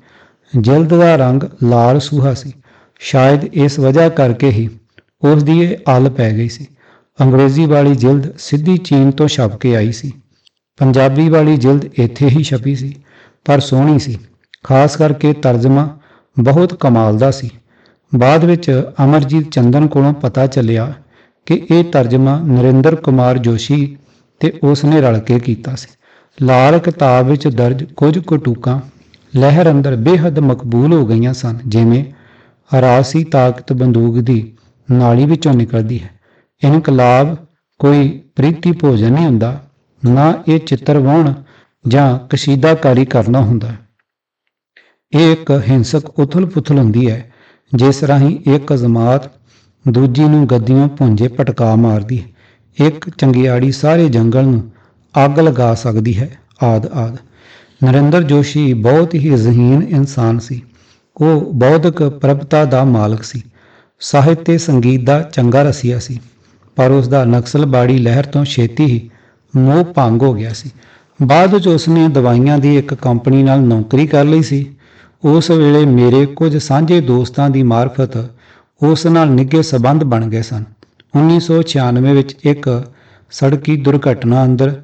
ਜਲਦ ਦਾ ਰੰਗ ਲਾਲ ਸੂਹਾ ਸੀ। ਸ਼ਾਇਦ ਇਸ ਵਜ੍ਹਾ ਕਰਕੇ ਹੀ ਉਸ ਦੀ ਇਹ ਆਲ ਪੈ ਗਈ ਸੀ। ਅੰਗਰੇਜ਼ੀ ਵਾਲੀ ਜਿਲਦ ਸਿੱਧੀ ਚੀਨ ਤੋਂ ਛਪ ਕੇ ਆਈ ਸੀ। ਪੰਜਾਬੀ ਵਾਲੀ ਜਿਲਦ ਇੱਥੇ ਹੀ ਛਪੀ ਸੀ, ਪਰ ਸੋਹਣੀ ਸੀ। ਖਾਸ ਕਰਕੇ ਤਰਜਮਾ ਬਹੁਤ ਕਮਾਲ ਦਾ ਸੀ। ਬਾਅਦ ਵਿੱਚ ਅਮਰਜੀਤ ਚੰਦਨ ਕੋਲੋਂ ਪਤਾ ਚੱਲਿਆ ਕਿ ਇਹ ਤਰਜਮਾ ਨਰਿੰਦਰ ਕੁਮਾਰ ਜੋਸ਼ੀ ਤੇ ਉਸ ਨੇ ਰਲ ਕੇ ਕੀਤਾ ਸੀ। ਲਾਲ ਕਿਤਾਬ ਵਿੱਚ ਦਰਜ ਕੁਝ ਕਟੂਕਾਂ ਲਹਿਰ ਅੰਦਰ ਬੇਹੱਦ ਮਕਬੂਲ ਹੋ ਗਈਆਂ ਸਨ, ਜਿਵੇਂ ਹਰਾਸੀ ਤਾਕਤ ਬੰਦੂਕ ਦੀ ਨਾਲੀ ਵਿੱਚੋਂ ਨਿਕਲਦੀ ਹੈ। ਇਨਕਲਾਬ ਕੋਈ ਪ੍ਰੀਤੀ ਭੋਜਨ ਨਹੀਂ ਹੁੰਦਾ। ਨਾ ਇਹ ਚਿੱਤਰ ਵਾਹੁਣ ਜਾਂ ਕਸ਼ੀਦਾਕਾਰੀ ਕਰਨਾ ਹੁੰਦਾ। ਇਹ ਇੱਕ ਹਿੰਸਕ ਉਥਲ-ਪੁਥਲ ਹੁੰਦੀ ਹੈ, ਜਿਸ ਰਾਹੀਂ ਇੱਕ ਜਮਾਤ ਦੂਜੀ ਨੂੰ ਗੱਦੀਆਂ ਪੁੰਜੇ ਪਟਕਾ ਮਾਰਦੀ ਹੈ। ਇੱਕ ਚੰਗਿਆੜੀ ਸਾਰੇ ਜੰਗਲ ਨੂੰ ਅੱਗ ਲਗਾ ਸਕਦੀ ਹੈ, ਆਦ ਆਦ। ਨਰਿੰਦਰ ਜੋਸ਼ੀ ਬਹੁਤ ਹੀ ਜ਼ਹੀਨ ਇਨਸਾਨ ਸੀ। ਉਹ ਬੌਧਿਕ ਪ੍ਰਭਤਾ ਦਾ ਮਾਲਕ ਸੀ। ਸਾਹਿਤ ਤੇ ਸੰਗੀਤ ਦਾ ਚੰਗਾ ਰਸੀਆ ਸੀ। ਪਰ ਉਸ ਦਾ ਨਕਸਲਬਾੜੀ ਲਹਿਰ ਤੋਂ ਛੇਤੀ ਹੀ ਮੋਹ ਭੰਗ ਹੋ ਗਿਆ ਸੀ। ਬਾਅਦ ਵਿੱਚ ਉਸਨੇ ਦਵਾਈਆਂ ਦੀ ਇੱਕ ਕੰਪਨੀ ਨਾਲ ਨੌਕਰੀ ਕਰ ਲਈ ਸੀ। ਉਸ ਵੇਲੇ ਮੇਰੇ ਕੁਝ ਸਾਂਝੇ ਦੋਸਤਾਂ ਦੀ ਮਾਰਫਤ ਉਸ ਨਾਲ ਨਿੱਘੇ ਸਬੰਧ ਬਣ ਗਏ ਸਨ। 1996 ਵਿੱਚ ਇੱਕ ਸੜਕੀ ਦੁਰਘਟਨਾ ਅੰਦਰ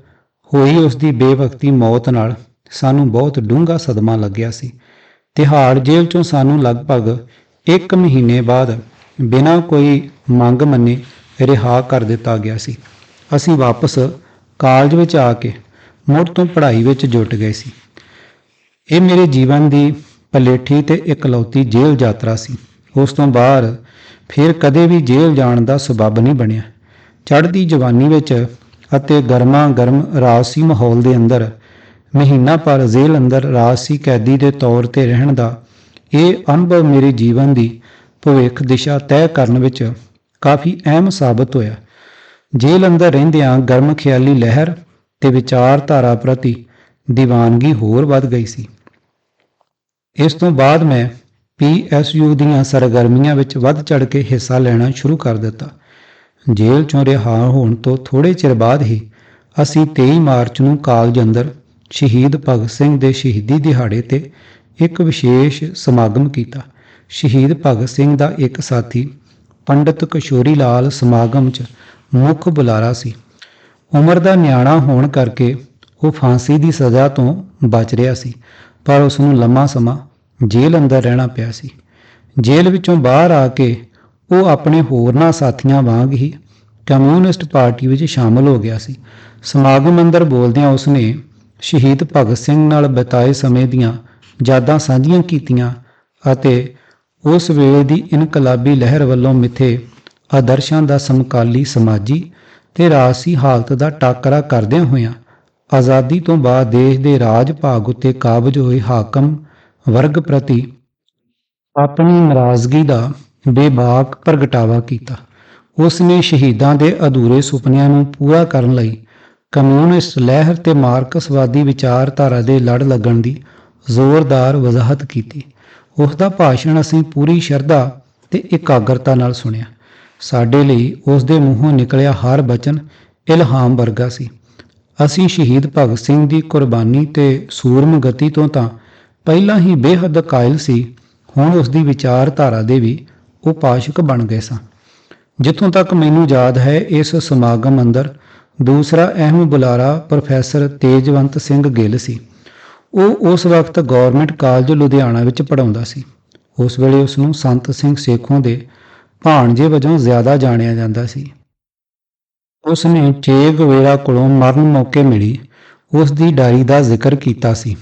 ਹੋਈ ਉਸ ਦੀ ਬੇਵਕਤੀ ਮੌਤ ਨਾਲ ਸਾਨੂੰ ਬਹੁਤ ਡੂੰਘਾ ਸਦਮਾ ਲੱਗਿਆ ਸੀ। ਤਿਹਾੜ ਜੇਲ੍ਹ ਚੋਂ ਸਾਨੂੰ ਲਗਭਗ 1 ਮਹੀਨੇ ਬਾਅਦ ਬਿਨਾਂ ਕੋਈ ਮੰਗ ਮੰਨੇ ਰਿਹਾ ਕਰ ਦਿੱਤਾ ਗਿਆ ਸੀ। ਅਸੀਂ ਵਾਪਸ ਕਾਲਜ ਵਿੱਚ ਆ ਕੇ ਮੁੜ ਤੋਂ ਪੜ੍ਹਾਈ ਵਿੱਚ ਜੁਟ ਗਏ ਸੀ। ਇਹ ਮੇਰੇ ਜੀਵਨ ਦੀ ਪਲੇਠੀ ਤੇ ਇਕਲੌਤੀ ਜੇਲ੍ਹ ਯਾਤਰਾ ਸੀ। ਉਸ ਤੋਂ ਬਾਅਦ ਫਿਰ ਕਦੇ ਵੀ ਜੇਲ੍ਹ ਜਾਣ ਦਾ ਸਬਬ ਨਹੀਂ ਬਣਿਆ। ਚੜ੍ਹਦੀ ਜਵਾਨੀ ਵਿੱਚ ਅਤੇ ਗਰਮਾ ਗਰਮ ਰਾਜਸੀ ਮਾਹੌਲ ਦੇ ਅੰਦਰ, ਮਹੀਨਾ ਪਰ ਜੇਲ੍ਹ ਅੰਦਰ ਰਾਜਸੀ ਕੈਦੀ ਦੇ ਤੌਰ ਤੇ ਰਹਿਣ ਦਾ ਇਹ ਅਨੁਭਵ ਮੇਰੇ ਜੀਵਨ ਦੀ ਭਵਿੱਖ ਦਿਸ਼ਾ ਤੈਅ ਕਰਨ ਵਿੱਚ ਕਾਫੀ ਅਹਿਮ ਸਾਬਤ ਹੋਇਆ। ਜੇਲ੍ਹ ਅੰਦਰ ਰਹਿੰਦਿਆਂ ਗਰਮ ਖਿਆਲੀ ਲਹਿਰ ਤੇ ਵਿਚਾਰਧਾਰਾ ਪ੍ਰਤੀ ਦੀਵਾਨਗੀ ਹੋਰ ਵੱਧ ਗਈ ਸੀ। ਇਸ ਤੋਂ ਬਾਅਦ ਮੈਂ ਪੀਐਸਯੂ ਦੀਆਂ ਸਰਗਰਮੀਆਂ ਵਿੱਚ ਵੱਧ ਚੜ ਕੇ ਹਿੱਸਾ ਲੈਣਾ ਸ਼ੁਰੂ ਕਰ ਦਿੱਤਾ। ਜੇਲ੍ਹ ਚੋਂ ਰਿਹਾ ਹੋਣ ਤੋਂ ਥੋੜੇ ਚਿਰ ਬਾਅਦ ਹੀ ਅਸੀਂ 23 ਮਾਰਚ ਨੂੰ ਕਾਲਜ ਅੰਦਰ ਸ਼ਹੀਦ ਭਗਤ ਸਿੰਘ ਦੇ ਸ਼ਹੀਦੀ ਦਿਹਾੜੇ ਤੇ ਇੱਕ ਵਿਸ਼ੇਸ਼ ਸਮਾਗਮ ਕੀਤਾ। ਸ਼ਹੀਦ ਭਗਤ ਸਿੰਘ ਦਾ ਇੱਕ ਸਾਥੀ ਪੰਡਿਤ ਕਿਸ਼ੋਰੀ ਲਾਲ ਸਮਾਗਮ 'ਚ ਮੁੱਖ ਬੁਲਾਰਾ ਸੀ। ਉਮਰ ਦਾ ਨਿਆਣਾ ਹੋਣ ਕਰਕੇ ਉਹ ਫਾਂਸੀ ਦੀ ਸਜ਼ਾ ਤੋਂ ਬਚ ਰਿਹਾ ਸੀ, ਪਰ ਉਸ ਨੂੰ ਲੰਮਾ ਸਮਾਂ ਜੇਲ੍ਹ ਅੰਦਰ ਰਹਿਣਾ ਪਿਆ ਸੀ। ਜੇਲ੍ਹ ਵਿੱਚੋਂ ਬਾਹਰ ਆ ਕੇ ਉਹ ਆਪਣੇ ਹੋਰਨਾਂ ਸਾਥੀਆਂ ਵਾਂਗ ਹੀ ਕਮਿਊਨਿਸਟ ਪਾਰਟੀ ਵਿੱਚ ਸ਼ਾਮਲ ਹੋ ਗਿਆ ਸੀ। ਸਮਾਗਮ ਅੰਦਰ ਬੋਲਦਿਆਂ ਉਸਨੇ ਸ਼ਹੀਦ ਭਗਤ ਸਿੰਘ ਨਾਲ ਬਿਤਾਏ ਸਮੇਂ ਦੀਆਂ ਯਾਦਾਂ ਸਾਂਝੀਆਂ ਕੀਤੀਆਂ ਅਤੇ ਉਸ ਵੇਲੇ ਦੀ ਇਨਕਲਾਬੀ ਲਹਿਰ ਵੱਲੋਂ ਮਿੱਥੇ ਆਦਰਸ਼ਾਂ ਦਾ ਸਮਕਾਲੀ ਸਮਾਜੀ ਤੇ ਰਾਜਸੀ ਹਾਲਤ ਦਾ ਟਾਕਰਾ ਕਰਦਿਆਂ ਹੋਇਆਂ ਆਜ਼ਾਦੀ ਤੋਂ ਬਾਅਦ ਦੇਸ਼ ਦੇ ਰਾਜ ਭਾਗ ਉੱਤੇ ਕਾਬਜ ਹੋਏ ਹਾਕਮ ਵਰਗ ਪ੍ਰਤੀ ਆਪਣੀ ਨਾਰਾਜ਼ਗੀ ਦਾ ਬੇਬਾਕ ਪ੍ਰਗਟਾਵਾ ਕੀਤਾ। ਉਸ ਨੇ ਸ਼ਹੀਦਾਂ ਦੇ ਅਧੂਰੇ ਸੁਪਨਿਆਂ ਨੂੰ ਪੂਰਾ ਕਰਨ ਲਈ ਕਮਿਊਨਿਸਟ ਲਹਿਰ ਤੇ ਮਾਰਕਸਵਾਦੀ ਵਿਚਾਰਧਾਰਾ ਦੇ ਲੜ ਲੱਗਣ ਦੀ ਜ਼ੋਰਦਾਰ ਵਜ਼ਾਹਤ ਕੀਤੀ। ਉਸ ਦਾ ਭਾਸ਼ਣ ਅਸੀਂ ਪੂਰੀ ਸ਼ਰਧਾ ਤੇ ਇਕਾਗਰਤਾ ਨਾਲ ਸੁਣਿਆ। ਸਾਡੇ ਲਈ ਉਸ ਦੇ ਮੂੰਹੋਂ ਨਿਕਲਿਆ ਹਰ ਬਚਨ ਇਲਹਾਮ ਵਰਗਾ ਸੀ। ਅਸੀਂ ਸ਼ਹੀਦ ਭਗਤ ਸਿੰਘ ਦੀ ਕੁਰਬਾਨੀ ਤੇ ਸੂਰਮ ਗਤੀ ਤੋਂ ਤਾਂ ਪਹਿਲਾਂ ਹੀ ਬੇਹੱਦ ਕਾਇਲ ਸੀ, ਹੁਣ ਉਸ ਦੀ ਵਿਚਾਰਧਾਰਾ ਦੇ ਵੀ ਉਪਾਸ਼ਕ ਬਣ ਗਏ ਸਾਂ। ਜਿੱਥੋਂ ਤੱਕ ਮੈਨੂੰ ਯਾਦ ਹੈ ਇਸ ਸਮਾਗਮ ਅੰਦਰ, ਦੂਸਰਾ ਅਹਿਮ ਬੁਲਾਰਾ ਪ੍ਰੋਫੈਸਰ ਤੇਜਵੰਤ ਸਿੰਘ ਗਿੱਲ ਸੀ। ਉਹ ਉਸ ਵਕਤ ਗਵਰਨਮੈਂਟ ਕਾਲਜ ਲੁਧਿਆਣਾ ਵਿੱਚ ਪੜਾਉਂਦਾ ਸੀ। ਉਸ ਵੇਲੇ ਉਸ ਨੂੰ ਸੰਤ ਸਿੰਘ ਸੇਖੋਂ ਦੇ ਭਾਣਜੇ ਵਜੋਂ ਜ਼ਿਆਦਾ ਜਾਣਿਆ ਜਾਂਦਾ ਸੀ। ਉਸ ਨੇ ਚੇ ਗਵੇਰਾ ਕੋਲੋਂ ਮਰਨ ਮੌਕੇ ਮਿਲੀ। ਉਸ ਦੀ ਡਾਇਰੀ ਦਾ ਜ਼ਿਕਰ ਕੀਤਾ ਸੀ।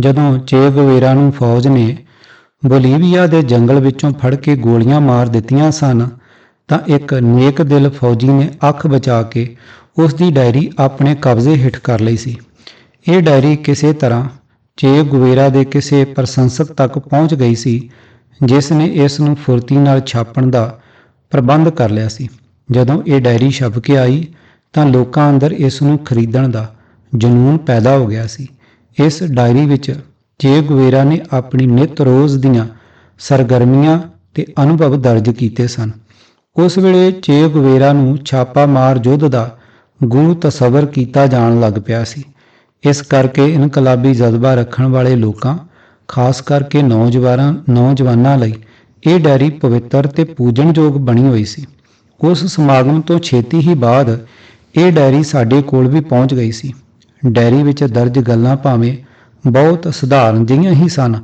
ਜਦੋਂ ਚੇ ਗਵੇਰਾ ਨੂੰ ਫੌਜ ਨੇ ਬੋਲੀਵੀਆ ਦੇ ਜੰਗਲ ਵਿੱਚੋਂ ਫੜ ਕੇ ਗੋਲੀਆਂ ਮਾਰ ਦਿੱਤੀਆਂ ਸਨ, ਤਾਂ ਇੱਕ ਨੇਕ ਦਿਲ ਫੌਜੀ ਨੇ ਅੱਖ ਬਚਾ ਕੇ ਉਸ ਦੀ ਡਾਇਰੀ ਆਪਣੇ ਕਬਜ਼ੇ ਹੇਠ ਕਰ ਲਈ ਸੀ। ਇਹ ਡਾਇਰੀ ਕਿਸੇ ਤਰ੍ਹਾਂ ਚੇ ਗੁਵੇਰਾ ਦੇ ਕਿਸੇ ਪ੍ਰਸ਼ੰਸਕ ਤੱਕ ਪਹੁੰਚ ਗਈ ਸੀ ਜਿਸ ਨੇ ਇਸ ਨੂੰ ਫੁਰਤੀ ਨਾਲ ਛਾਪਣ ਦਾ ਪ੍ਰਬੰਧ ਕਰ ਲਿਆ ਸੀ। ਜਦੋਂ ਇਹ ਡਾਇਰੀ ਛਪ ਕੇ ਆਈ, ਤਾਂ ਲੋਕਾਂ ਅੰਦਰ ਇਸ ਨੂੰ ਖਰੀਦਣ ਦਾ ਜਨੂਨ ਪੈਦਾ ਹੋ ਗਿਆ ਸੀ। ਇਸ ਡਾਇਰੀ ਵਿੱਚ ਚੇ ਗੁਵੇਰਾ ਨੇ ਆਪਣੀ ਨਿਤ ਰੋਜ਼ ਦੀਆਂ ਸਰਗਰਮੀਆਂ ਤੇ ਅਨੁਭਵ ਦਰਜ ਕੀਤੇ ਸਨ, ਉਸ ਵੇਲੇ ਚੇ ਗੁਵੇਰਾ ਨੂੰ ਛਾਪਾ ਮਾਰ ਯੁੱਧ ਦਾ ਗੁਰੂ ਤਸਵਰ ਕੀਤਾ ਜਾਣ ਲੱਗ ਪਿਆ ਸੀ। ਇਸ ਕਰਕੇ ਇਨਕਲਾਬੀ ਜਜ਼ਬਾ ਰੱਖਣ ਵਾਲੇ ਲੋਕਾਂ ਖਾਸ ਕਰਕੇ ਨੌਜਵਾਨਾਂ ਨੌਜਵਾਨਾਂ ਲਈ ਇਹ ਡਾਇਰੀ ਪਵਿੱਤਰ ਤੇ ਪੂਜਣਯੋਗ ਬਣੀ ਹੋਈ ਸੀ। ਉਸ ਸਮਾਗਮ ਤੋਂ ਛੇਤੀ ਹੀ ਬਾਅਦ ਇਹ ਡਾਇਰੀ ਸਾਡੇ ਕੋਲ ਵੀ ਪਹੁੰਚ ਗਈ ਸੀ। ਡਾਇਰੀ ਵਿੱਚ ਦਰਜ ਗੱਲਾਂ ਭਾਵੇਂ ਬਹੁਤ ਸਧਾਰਨ ਜਿਹੀਆਂ ਹੀ ਸਨ,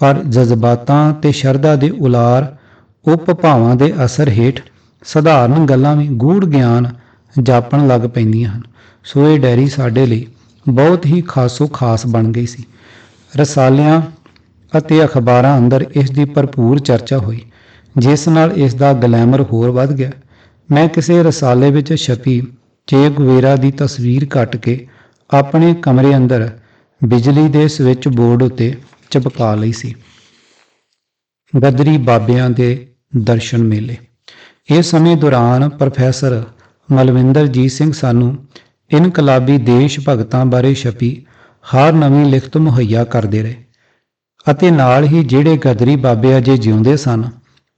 ਪਰ ਜਜ਼ਬਾਤਾਂ ਤੇ ਸ਼ਰਧਾ ਦੇ ਉਲਾਰ ਉਪਭਾਵਾਂ ਦੇ ਅਸਰ ਹੇਠ ਸਧਾਰਨ ਗੱਲਾਂ ਵੀ ਗੂੜ ਗਿਆਨ ਜਾਪਣ ਲੱਗ ਪੈਂਦੀਆਂ ਹਨ। ਸੋ ਇਹ ਡੈਰੀ ਸਾਡੇ ਲਈ ਬਹੁਤ ਹੀ ਖਾਸੋ ਖਾਸ ਬਣ ਗਈ ਸੀ। ਰਸਾਲਿਆਂ ਅਤੇ ਅਖਬਾਰਾਂ ਅੰਦਰ ਇਸ ਦੀ ਭਰਪੂਰ ਚਰਚਾ ਹੋਈ, ਜਿਸ ਨਾਲ ਇਸ ਦਾ ਗਲੈਮਰ ਹੋਰ ਵੱਧ ਗਿਆ। ਮੈਂ ਕਿਸੇ ਰਸਾਲੇ ਵਿੱਚ ਛਪੀ ਚੇ ਗੁਵੇਰਾ ਦੀ ਤਸਵੀਰ ਕੱਟ ਕੇ ਆਪਣੇ ਕਮਰੇ ਅੰਦਰ ਬਿਜਲੀ ਦੇ ਸਵਿੱਚ ਬੋਰਡ ਉੱਤੇ ਚਿਪਕਾ ਲਈ ਸੀ। ਗਦਰੀ ਬਾਬਿਆਂ ਦੇ ਦਰਸ਼ਨ ਮੇਲੇ। ਇਸ ਸਮੇਂ ਦੌਰਾਨ ਪ੍ਰੋਫੈਸਰ ਮਲਵਿੰਦਰਜੀਤ ਸਿੰਘ ਸਾਨੂੰ ਇਨਕਲਾਬੀ ਦੇਸ਼ ਭਗਤਾਂ ਬਾਰੇ ਛਪੀ ਹਰ ਨਵੀਂ ਲਿਖਤ ਮੁਹੱਈਆ ਕਰਦੇ ਰਹੇ। ਅਤੇ ਨਾਲ ਹੀ ਜਿਹੜੇ ਗਦਰੀ ਬਾਬੇ ਅਜੇ ਜਿਉਂਦੇ ਸਨ,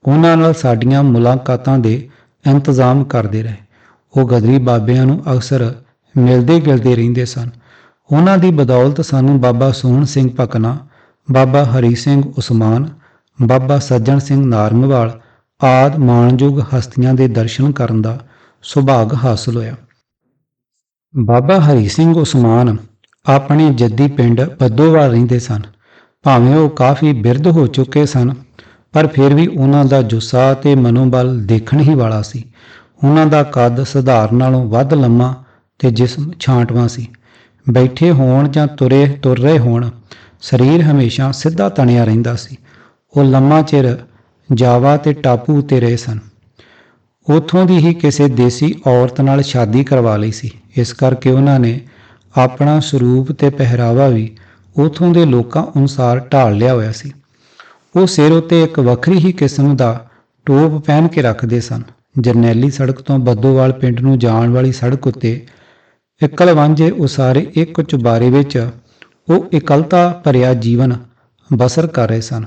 ਉਹਨਾਂ ਨਾਲ ਸਾਡੀਆਂ ਮੁਲਾਕਾਤਾਂ ਦੇ ਇੰਤਜ਼ਾਮ ਕਰਦੇ ਰਹੇ। ਉਹ ਗਦਰੀ ਬਾਬਿਆਂ ਨੂੰ ਅਕਸਰ ਮਿਲਦੇ ਗਿਲਦੇ ਰਹਿੰਦੇ ਸਨ। ਉਹਨਾਂ ਦੀ ਬਦੌਲਤ ਸਾਨੂੰ ਬਾਬਾ ਸੋਹਣ ਸਿੰਘ ਪਕਨਾ ਬਾਬਾ ਹਰੀ ਸਿੰਘ ਉਸਮਾਨ, ਬਾਬਾ ਸੱਜਣ ਸਿੰਘ ਨਾਰੰਗਵਾਲ ਆਦ ਮਾਣਯੋਗ ਹਸਤੀਆਂ ਦੇ ਦਰਸ਼ਨ ਕਰਨ ਦਾ ਸੁਭਾਗ ਹਾਸਲ ਹੋਇਆ। ਬਾਬਾ ਹਰੀ ਸਿੰਘ ਉਸਮਾਨ ਆਪਣੇ ਜੱਦੀ ਪਿੰਡ ਬੱਦੋਵਾਲ ਰਹਿੰਦੇ ਸਨ। ਭਾਵੇਂ ਉਹ ਕਾਫੀ ਬਿਰਧ ਹੋ ਚੁੱਕੇ ਸਨ, ਪਰ ਫਿਰ ਵੀ ਉਹਨਾਂ ਦਾ ਜੁੱਸਾ ਤੇ ਮਨੋਬਲ ਦੇਖਣ ਹੀ ਵਾਲਾ ਸੀ। ਉਹਨਾਂ ਦਾ ਕੱਦ ਸਧਾਰਨ ਨਾਲੋਂ ਵੱਧ ਲੰਮਾ ਤੇ ਜਿਸਮ ਛਾਂਟਵਾਂ ਸੀ। ਬੈਠੇ ਹੋਣ ਜਾਂ ਤੁਰੇ, ਤੁਰ ਰਹੇ ਹੋਣ, ਸਰੀਰ ਹਮੇਸ਼ਾ ਸਿੱਧਾ ਤਣਿਆ ਰਹਿੰਦਾ ਸੀ। ਉਹ ਲੰਮਾ ਚਿਰ ਜਾਵਾ ਤੇ ਟਾਪੂ ਉਤੇ ਰਹੇ ਸਨ। ਉਥੋਂ ਦੀ ਹੀ ਕਿਸੇ ਦੇਸੀ ਔਰਤ ਨਾਲ ਸ਼ਾਦੀ ਕਰਵਾ ਲਈ ਸੀ। ਇਸ ਕਰਕੇ ਉਹਨਾਂ ਨੇ ਆਪਣਾ ਸਰੂਪ ਤੇ ਪਹਿਰਾਵਾ ਵੀ ਉਥੋਂ ਦੇ ਲੋਕਾਂ ਅਨੁਸਾਰ ਢਾਲ ਲਿਆ ਹੋਇਆ ਸੀ। ਉਹ ਸਿਰ ਉਤੇ ਇੱਕ ਵੱਖਰੀ ਹੀ ਕਿਸਮ ਦਾ ਟੋਪ ਪਹਿਨ ਕੇ ਰੱਖਦੇ ਸਨ। ਜਰਨੈਲੀ ਸੜਕ ਤੋਂ ਬੱਦੋਵਾਲ ਪਿੰਡ ਨੂੰ ਜਾਣ ਵਾਲੀ ਸੜਕ ਉੱਤੇ ਇਕਲ ਵਾਂਝੇ ਉਸਾਰੇ ਇੱਕ ਚੁਬਾਰੇ ਵਿੱਚ ਉਹ ਇਕਲਤਾ ਭਰਿਆ ਜੀਵਨ ਬਸਰ ਕਰ ਰਹੇ ਸਨ।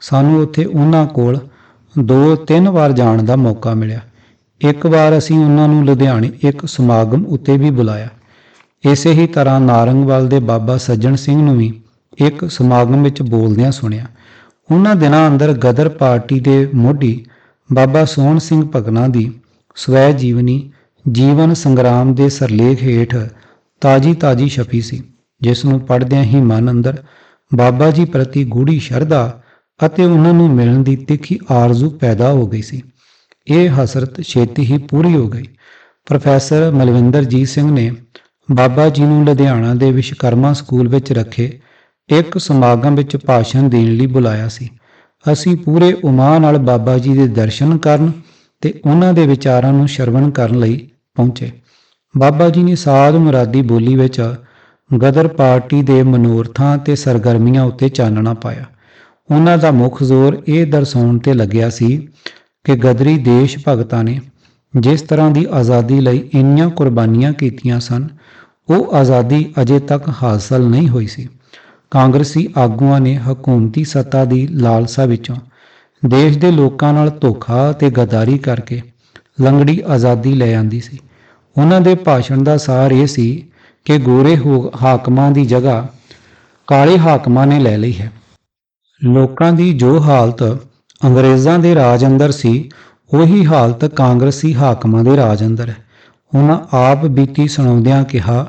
ਸਾਨੂੰ ਉੱਥੇ ਉਹਨਾਂ ਕੋਲ ਦੋ ਤਿੰਨ ਵਾਰ ਜਾਣ ਦਾ ਮੌਕਾ ਮਿਲਿਆ। ਇੱਕ ਵਾਰ ਅਸੀਂ ਉਹਨਾਂ ਨੂੰ ਲੁਧਿਆਣੇ ਇੱਕ ਸਮਾਗਮ ਉੱਤੇ ਵੀ ਬੁਲਾਇਆ। ਇਸੇ ਹੀ ਤਰ੍ਹਾਂ ਨਾਰੰਗਵਾਲ ਦੇ ਬਾਬਾ ਸੱਜਣ ਸਿੰਘ ਨੂੰ ਵੀ ਇੱਕ ਸਮਾਗਮ ਵਿੱਚ ਬੋਲਦਿਆਂ ਸੁਣਿਆ। ਉਹਨਾਂ ਦਿਨਾਂ ਅੰਦਰ ਗਦਰ ਪਾਰਟੀ ਦੇ ਮੋਢੀ ਬਾਬਾ ਸੋਹਣ ਸਿੰਘ ਭਗਨਾ ਦੀ ਸਵੈ ਜੀਵਨੀ, ਜੀਵਨ ਸੰਗਰਾਮ ਦੇ ਸਰਲੇਖ ਹੇਠ ਤਾਜੀ ਤਾਜੀ ਛਪੀ ਸੀ, ਜਿਸ ਨੂੰ ਪੜ੍ਹਦਿਆਂ ਹੀ ਮਨ ਅੰਦਰ ਬਾਬਾ ਜੀ ਪ੍ਰਤੀ ਗੂੜੀ ਸ਼ਰਧਾ ਅਤੇ ਉਹਨਾਂ ਨੂੰ ਮਿਲਣ ਦੀ ਤਿੱਖੀ ਆਰਜ਼ੂ ਪੈਦਾ ਹੋ ਗਈ ਸੀ। ਇਹ ਹਸਰਤ ਛੇਤੀ ਹੀ ਪੂਰੀ ਹੋ ਗਈ। ਪ੍ਰੋਫੈਸਰ ਮਲਵਿੰਦਰਜੀਤ ਸਿੰਘ ਨੇ ਬਾਬਾ ਜੀ ਨੂੰ ਲੁਧਿਆਣਾ ਦੇ ਵਿਸ਼ਵਕਰਮਾ ਸਕੂਲ ਵਿੱਚ ਰੱਖੇ, ਇੱਕ ਸਮਾਗਮ ਵਿੱਚ ਭਾਸ਼ਣ ਦੇਣ ਲਈ ਬੁਲਾਇਆ ਸੀ। ਅਸੀਂ ਪੂਰੇ ਉਮਾਨ ਨਾਲ ਬਾਬਾ ਜੀ ਦੇ ਦਰਸ਼ਨ ਕਰਨ ਤੇ ਉਹਨਾਂ ਦੇ ਵਿਚਾਰਾਂ ਨੂੰ ਸ਼ਰਵਣ ਕਰਨ ਲਈ ਪਹੁੰਚੇ। ਬਾਬਾ ਜੀ ਨੇ ਸਾਧ ਮੁਰਾਦੀ ਬੋਲੀ ਵਿੱਚ ਗਦਰ ਪਾਰਟੀ ਦੇ ਮਨੋਰਥਾਂ ਤੇ ਸਰਗਰਮੀਆਂ ਉੱਤੇ ਚਾਨਣਾ ਪਾਇਆ। ਉਹਨਾਂ ਦਾ ਮੁੱਖ ਜ਼ੋਰ ਇਹ ਦਰਸਾਉਣ ਤੇ ਲੱਗਿਆ ਸੀ ਕਿ ਗਦਰੀ ਦੇਸ਼ ਭਗਤਾਂ ਨੇ ਜਿਸ ਤਰ੍ਹਾਂ ਦੀ ਆਜ਼ਾਦੀ ਲਈ ਇੰਨੀਆਂ ਕੁਰਬਾਨੀਆਂ ਕੀਤੀਆਂ ਸਨ, ਉਹ ਆਜ਼ਾਦੀ ਅਜੇ ਤੱਕ ਹਾਸਲ ਨਹੀਂ ਹੋਈ ਸੀ। ਕਾਂਗਰਸੀ ਆਗੂਆਂ ਨੇ ਹਕੂਮਤੀ ਸੱਤਾ ਦੀ ਲਾਲਸਾ ਵਿੱਚੋਂ ਦੇਸ਼ ਦੇ ਲੋਕਾਂ ਨਾਲ ਧੋਖਾ ਤੇ ਗਦਾਰੀ ਕਰਕੇ ਲੰਗੜੀ ਆਜ਼ਾਦੀ ਲੈ ਆਂਦੀ ਸੀ। ਉਹਨਾਂ ਦੇ ਭਾਸ਼ਣ ਦਾ ਸਾਰ ਇਹ ਸੀ ਕਿ ਗੋਰੇ ਹੋ- ਹਾਕਮਾਂ ਦੀ ਜਗ੍ਹਾ ਕਾਲੇ ਹਾਕਮਾਂ ਨੇ ਲੈ ਲਈ ਹੈ। ਲੋਕਾਂ ਦੀ ਜੋ ਹਾਲਤ ਅੰਗਰੇਜ਼ਾਂ ਦੇ ਰਾਜ ਅੰਦਰ ਸੀ ਉਹੀ ਹਾਲਤ ਕਾਂਗਰਸੀ ਹਾਕਮਾਂ ਦੇ ਰਾਜ ਅੰਦਰ ਹੈ। ਉਹਨਾਂ ਆਪ ਬੀਤੀ ਸੁਣਾਉਂਦਿਆਂ ਕਿਹਾ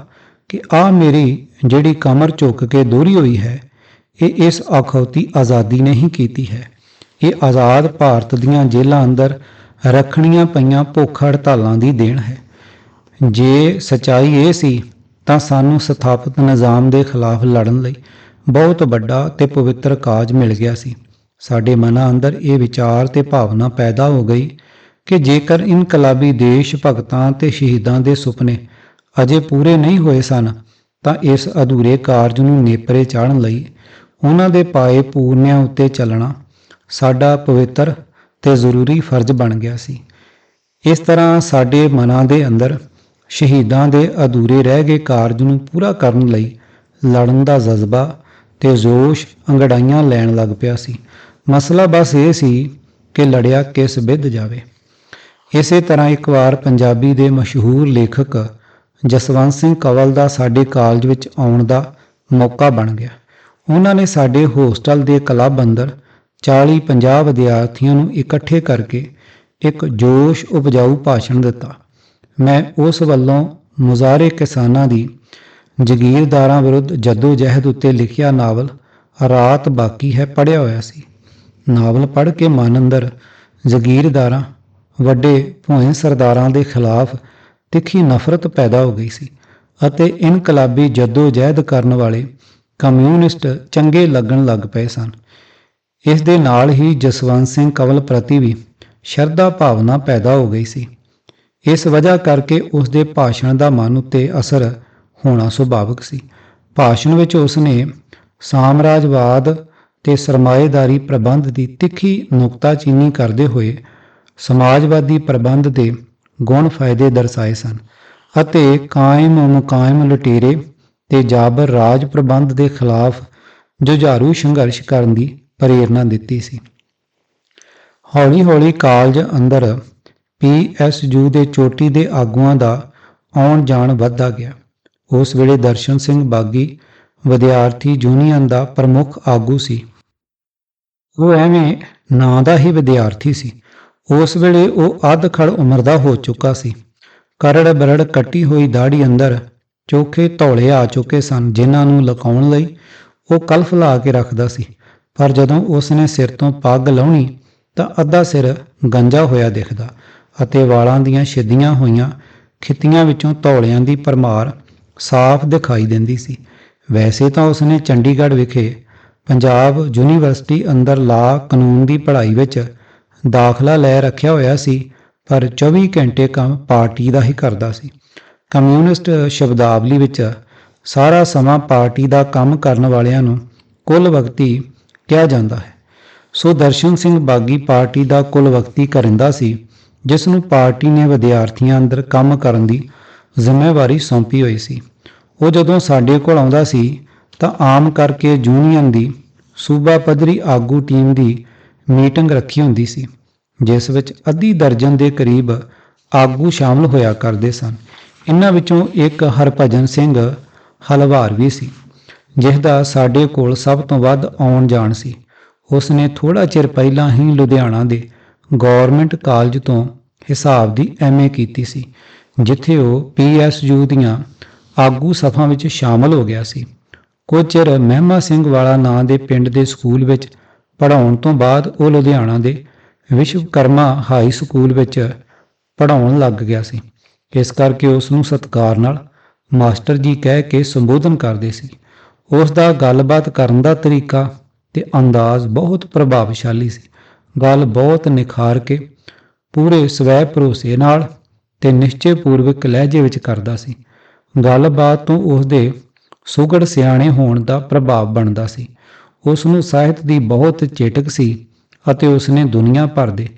ਕਿ ਆ ਮੇਰੀ ਜਿਹੜੀ ਕਮਰ ਝੁੱਕ ਕੇ ਦੋਹਰੀ ਹੋਈ ਹੈ, ਇਹ ਇਸ ਅਖੌਤੀ ਆਜ਼ਾਦੀ ਨੇ ਹੀ ਕੀਤੀ ਹੈ। ਇਹ ਆਜ਼ਾਦ ਭਾਰਤ ਦੀਆਂ ਜੇਲ੍ਹਾਂ ਅੰਦਰ ਰੱਖਣੀਆਂ ਪਈਆਂ ਭੁੱਖ ਹੜਤਾਲਾਂ ਦੀ ਦੇਣ ਹੈ। ਜੇ ਸਚਾਈ ਇਹ ਸੀ, ਤਾਂ ਸਾਨੂੰ ਸਥਾਪਿਤ ਨਿਜ਼ਾਮ ਦੇ ਖਿਲਾਫ ਲੜਨ ਲਈ ਬਹੁਤ ਵੱਡਾ ਤੇ ਪਵਿੱਤਰ ਕਾਜ ਮਿਲ ਗਿਆ ਸੀ। ਸਾਡੇ ਮਨਾਂ ਅੰਦਰ ਇਹ ਵਿਚਾਰ ਤੇ ਭਾਵਨਾ ਪੈਦਾ ਹੋ ਗਈ ਕਿ ਜੇਕਰ ਇਨਕਲਾਬੀ ਦੇਸ਼ ਭਗਤਾਂ ਤੇ ਸ਼ਹੀਦਾਂ ਦੇ ਸੁਪਨੇ ਅਜੇ ਪੂਰੇ ਨਹੀਂ ਹੋਏ ਸਨ, ਤਾਂ ਇਸ ਅਧੂਰੇ ਕਾਰਜ ਨੂੰ ਨੇਪਰੇ ਚਾੜਨ ਲਈ ਉਹਨਾਂ ਦੇ ਪਾਏ ਪੂਰਨਿਆਂ ਉੱਤੇ ਚੱਲਣਾ ਸਾਡਾ ਪਵਿੱਤਰ ਤੇ ਜ਼ਰੂਰੀ ਫਰਜ਼ ਬਣ ਗਿਆ ਸੀ। ਇਸ ਤਰ੍ਹਾਂ ਸਾਡੇ ਮਨਾਂ ਦੇ ਅੰਦਰ ਸ਼ਹੀਦਾਂ ਦੇ ਅਧੂਰੇ ਰਹਿ ਗਏ ਕਾਰਜ ਨੂੰ ਪੂਰਾ ਕਰਨ ਲਈ ਲੜਨ ਦਾ ਜਜ਼ਬਾ ਤੇ ਜੋਸ਼ ਅੰਗੜਾਈਆਂ ਲੈਣ ਲੱਗ ਪਿਆ ਸੀ। ਮਸਲਾ ਬਸ ਇਹ ਸੀ ਕਿ ਲੜਿਆ ਕਿਸ ਵਿਧ ਜਾਵੇ। ਇਸੇ ਤਰ੍ਹਾਂ ਇੱਕ ਵਾਰ ਪੰਜਾਬੀ ਦੇ ਮਸ਼ਹੂਰ ਲੇਖਕ ਜਸਵੰਤ ਸਿੰਘ ਕਵਲ ਦਾ ਸਾਡੇ ਕਾਲਜ ਵਿੱਚ ਆਉਣ ਦਾ ਮੌਕਾ ਬਣ ਗਿਆ। ਉਹਨਾਂ ਨੇ ਸਾਡੇ ਹੋਸਟਲ ਦੇ ਕਲੱਬ ਅੰਦਰ 40-50 ਵਿਦਿਆਰਥੀਆਂ ਨੂੰ ਇਕੱਠੇ ਕਰਕੇ ਇੱਕ ਜੋਸ਼ ਉਪਜਾਊ ਭਾਸ਼ਣ ਦਿੱਤਾ। ਮੈਂ ਉਸ ਵੱਲੋਂ ਮੁਜ਼ਾਰੇ ਕਿਸਾਨਾਂ ਦੀ ਜਗੀਰਦਾਰਾਂ ਵਿਰੁੱਧ ਜਹਿਦ ਉੱਤੇ ਲਿਖਿਆ ਨਾਵਲ ਰਾਤ ਬਾਕੀ ਹੈ ਪੜਿਆ ਹੋਇਆ ਸੀ। ਨਾਵਲ ਪੜ੍ਹ ਕੇ ਮਨ ਅੰਦਰ ਜਗੀਰਦਾਰਾਂ, ਵੱਡੇ ਭੋਏ ਸਰਦਾਰਾਂ ਦੇ ਖਿਲਾਫ ਤਿੱਖੀ ਨਫ਼ਰਤ ਪੈਦਾ ਹੋ ਗਈ ਸੀ ਅਤੇ ਇਨਕਲਾਬੀ ਜਹਿਦ ਕਰਨ ਵਾਲੇ ਕਮਿਊਨਿਸਟ ਚੰਗੇ ਲੱਗਣ ਲੱਗ ਪਏ ਸਨ। ਇਸ ਦੇ ਨਾਲ ਹੀ ਜਸਵੰਤ ਸਿੰਘ ਕਵਲ ਪ੍ਰਤੀ ਵੀ ਸ਼ਰਧਾ ਭਾਵਨਾ ਪੈਦਾ ਹੋ ਗਈ ਸੀ। ਇਸ ਵਜ੍ਹਾ ਕਰਕੇ ਉਸ ਦੇ ਭਾਸ਼ਣ ਦਾ ਮਨ ਉੱਤੇ ਅਸਰ ਹੋਣਾ ਸੁਭਾਵਿਕ ਸੀ। ਭਾਸ਼ਣ ਵਿੱਚ ਉਸ ਨੇ ਸਾਮਰਾਜਵਾਦ ਤੇ ਸਰਮਾਏਦਾਰੀ ਪ੍ਰਬੰਧ ਦੀ ਤਿੱਖੀ ਨੁਕਤਾਚੀਨੀ ਕਰਦੇ ਹੋਏ ਸਮਾਜਵਾਦੀ ਪ੍ਰਬੰਧ ਦੇ ਗੁਣ ਫਾਇਦੇ ਦਰਸਾਏ ਸਨ ਅਤੇ ਕਾਇਮ ਮੁਕਾਇਮ ਲੁਟੇਰੇ ਤੇ ਜਾਬਰ ਰਾਜ ਪ੍ਰਬੰਧ ਦੇ ਖਿਲਾਫ ਜੁਝਾਰੂ ਸੰਘਰਸ਼ ਕਰਨ ਦੀ ਪ੍ਰੇਰਣਾ ਦਿੱਤੀ ਸੀ। ਹੌਲੀ-ਹੌਲੀ ਕਾਲਜ ਅੰਦਰ ਪੀਐਸਯੂ ਦੇ ਚੋਟੀ ਦੇ ਆਗੂਆਂ ਦਾ ਆਉਣ ਜਾਣ ਵੱਧਦਾ ਗਿਆ। ਉਸ ਵੇਲੇ ਦਰਸ਼ਨ ਸਿੰਘ ਬਾਗੀ, ਵਿਦਿਆਰਥੀ ਯੂਨੀਅਨ ਦਾ ਪ੍ਰਮੁੱਖ ਆਗੂ ਸੀ। ਉਹ ਐਵੇਂ ਨਾਂ ਦਾ ਹੀ ਵਿਦਿਆਰਥੀ ਸੀ। ਉਸ ਵੇਲੇ ਉਹ ਅੱਧ ਖੜ ਉਮਰ ਦਾ ਹੋ ਚੁੱਕਾ ਸੀ। ਕਰੜ ਬਰੜ ਕੱਟੀ ਹੋਈ ਦਾੜੀ ਅੰਦਰ ਚੋਖੇ ਧੌਲੇ ਆ ਚੁੱਕੇ ਸਨ, ਜਿਨ੍ਹਾਂ ਨੂੰ ਲਕਾਉਣ ਲਈ ਉਹ ਕਲਫ ਲਾ ਕੇ ਰੱਖਦਾ ਸੀ। ਪਰ ਜਦੋਂ ਉਸ ਨੇ ਸਿਰ ਤੋਂ ਪੱਗ ਲਾਉਣੀ ਤਾਂ ਅੱਧਾ ਸਿਰ ਗੰਜਾ ਹੋਇਆ ਦਿਖਦਾ ਅਤੇ ਵਾਲਾਂ ਦੀਆਂ ਛਿੱਦੀਆਂ ਹੋਈਆਂ ਖਿੱਤੀਆਂ ਵਿੱਚੋਂ ਧੌਲਿਆਂ ਦੀ ਪਰਮਾਰ ਸਾਫ਼ ਦਿਖਾਈ ਦਿੰਦੀ ਸੀ। ਵੈਸੇ ਤਾਂ ਉਸ ਨੇ ਚੰਡੀਗੜ੍ਹ ਵਿਖੇ ਪੰਜਾਬ ਯੂਨੀਵਰਸਿਟੀ ਅੰਦਰ ਲਾ ਕਾਨੂੰਨ ਦੀ ਪੜ੍ਹਾਈ ਵਿੱਚ ਦਾਖਲਾ ਲੈ ਰੱਖਿਆ ਹੋਇਆ ਸੀ, ਪਰ 24 ਘੰਟੇ ਕੰਮ ਪਾਰਟੀ ਦਾ ਹੀ ਕਰਦਾ ਸੀ। ਕਮਿਊਨਿਸਟ ਸ਼ਬਦਾਵਲੀ ਵਿੱਚ ਸਾਰਾ ਸਮਾਂ ਪਾਰਟੀ ਦਾ ਕੰਮ ਕਰਨ ਵਾਲਿਆਂ ਨੂੰ ਕੁੱਲ ਵਕਤੀ ਕਿਹਾ ਜਾਂਦਾ ਹੈ। ਸੋ ਦਰਸ਼ਨ ਸਿੰਘ ਬਾਗੀ ਪਾਰਟੀ ਦਾ ਕੁੱਲ ਵਕਤੀ ਕਰਿੰਦਾ ਸੀ, ਜਿਸ ਨੂੰ ਪਾਰਟੀ ਨੇ ਵਿਦਿਆਰਥੀਆਂ ਅੰਦਰ ਕੰਮ ਕਰਨ ਦੀ ਜ਼ਿੰਮੇਵਾਰੀ ਸੌਂਪੀ ਹੋਈ ਸੀ। ਉਹ ਜਦੋਂ ਸਾਡੇ ਕੋਲ ਆਉਂਦਾ ਸੀ ਤਾਂ ਆਮ ਕਰਕੇ ਯੂਨੀਅਨ ਦੀ ਸੂਬਾ ਪੱਧਰੀ ਆਗੂ ਟੀਮ ਦੀ ਮੀਟਿੰਗ ਰੱਖੀ ਹੁੰਦੀ ਸੀ, ਜਿਸ ਵਿੱਚ ਅੱਧੀ ਦਰਜਨ ਦੇ ਕਰੀਬ ਆਗੂ ਸ਼ਾਮਲ ਹੋਇਆ ਕਰਦੇ ਸਨ। ਇਹਨਾਂ ਵਿੱਚੋਂ ਇੱਕ ਹਰਭਜਨ ਸਿੰਘ ਹਲਵਾਰ ਵੀ ਸੀ, ਜਿਸ ਦਾ ਸਾਡੇ ਕੋਲ ਸਭ ਤੋਂ ਵੱਧ ਆਉਣ ਜਾਣ ਸੀ। ਉਸ ਨੇ ਥੋੜਾ ਚਿਰ ਪਹਿਲਾਂ ਹੀ ਲੁਧਿਆਣਾ ਦੇ ਗਵਰਨਮੈਂਟ ਕਾਲਜ ਤੋਂ ਹਿਸਾਬ ਦੀ ਐਮਏ ਕੀਤੀ ਸੀ, ਜਿੱਥੇ ਉਹ ਪੀਐਸਯੂ ਦੀਆਂ ਆਗੂ ਸਫਾਂ ਵਿੱਚ ਸ਼ਾਮਲ ਹੋ ਗਿਆ ਸੀ। ਕੁਝ ਚਿਰ ਮਹਿਮਾ ਸਿੰਘ ਵਾਲਾ ਨਾਂ ਦੇ ਪਿੰਡ ਦੇ ਸਕੂਲ ਵਿੱਚ ਪੜ੍ਹਾਉਣ ਤੋਂ ਬਾਅਦ ਉਹ ਲੁਧਿਆਣਾ ਦੇ ਵਿਸ਼ਵਕਰਮਾ ਹਾਈ ਸਕੂਲ ਵਿੱਚ ਪੜ੍ਹਾਉਣ ਲੱਗ ਗਿਆ ਸੀ। ਇਸ ਕਰਕੇ ਉਸ ਨੂੰ ਸਤਿਕਾਰ ਨਾਲ ਮਾਸਟਰ ਜੀ ਕਹਿ ਕੇ ਸੰਬੋਧਨ ਕਰਦੇ ਸੀ। ਉਸ ਦਾ ਗੱਲਬਾਤ ਕਰਨ ਦਾ ਤਰੀਕਾ ਤੇ ਅੰਦਾਜ਼ ਬਹੁਤ ਪ੍ਰਭਾਵਸ਼ਾਲੀ ਸੀ। ਗੱਲ ਬਹੁਤ ਨਿਖਾਰ ਕੇ ਪੂਰੇ ਸਵੈ ਭਰੋਸੇ ਨਾਲ ਤੇ ਨਿਸ਼ਚੈ ਪੂਰਵਕ ਲਹਿਜੇ ਵਿੱਚ ਕਰਦਾ ਸੀ। ਗੱਲਬਾਤ ਤੋਂ ਉਸ ਦੇ ਸੁਗੜ ਸਿਆਣੇ ਹੋਣ ਦਾ ਪ੍ਰਭਾਵ ਬਣਦਾ ਸੀ। ਉਸ ਨੂੰ ਸਾਹਿਤ ਦੀ ਬਹੁਤ ਚੇਟਕ ਸੀ ਅਤੇ ਉਸ ਨੇ ਦੁਨੀਆ ਭਰ ਦੇ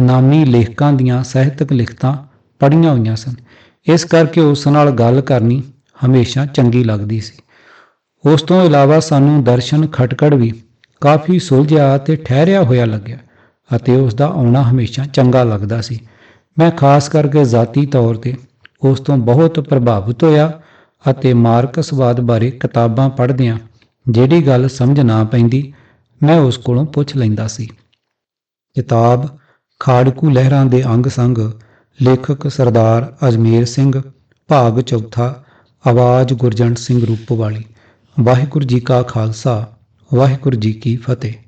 ਨਾਮੀ ਲੇਖਕਾਂ ਦੀਆਂ ਸਾਹਿਤਕ ਲਿਖਤਾਂ ਪੜ੍ਹੀਆਂ ਹੋਈਆਂ ਸਨ। ਇਸ ਕਰਕੇ ਉਸ ਨਾਲ ਗੱਲ ਕਰਨੀ ਹਮੇਸ਼ਾ ਚੰਗੀ ਲੱਗਦੀ ਸੀ। ਉਸ ਤੋਂ ਇਲਾਵਾ ਸਾਨੂੰ ਦਰਸ਼ਨ ਖਟਕੜ ਵੀ ਕਾਫੀ ਸੁਲਝਿਆ ਤੇ ਠਹਿਰਿਆ ਹੋਇਆ ਲੱਗਿਆ ਅਤੇ ਉਸ ਦਾ ਆਉਣਾ ਹਮੇਸ਼ਾ ਚੰਗਾ ਲੱਗਦਾ ਸੀ। ਮੈਂ ਖਾਸ ਕਰਕੇ ਜ਼ਾਤੀ ਤੌਰ ਤੇ ਉਸ ਤੋਂ ਬਹੁਤ ਪ੍ਰਭਾਵਿਤ ਹੋਇਆ ਅਤੇ ਮਾਰਕਸਵਾਦ ਬਾਰੇ ਕਿਤਾਬਾਂ ਪੜ੍ਹਦਿਆਂ ਜਿਹੜੀ ਗੱਲ ਸਮਝ ਨਾ ਪੈਂਦੀ, ਮੈਂ ਉਸ ਕੋਲੋਂ ਪੁੱਛ ਲੈਂਦਾ ਸੀ। ਕਿਤਾਬ ਖਾੜਕੂ ਲਹਿਰਾਂ ਦੇ ਅੰਗ ਸੰਗ, ਲੇਖਕ ਸਰਦਾਰ ਅਜਮੇਰ ਸਿੰਘ, ਭਾਗ ਚੌਥਾ, ਆਵਾਜ਼ ਗੁਰਜੰਟ ਸਿੰਘ ਰੂਪੋਵਾਲੀ। ਵਾਹਿਗੁਰੂ ਜੀ ਕਾ ਖਾਲਸਾ, ਵਾਹਿਗੁਰੂ ਜੀ ਕੀ ਫਤਿਹ।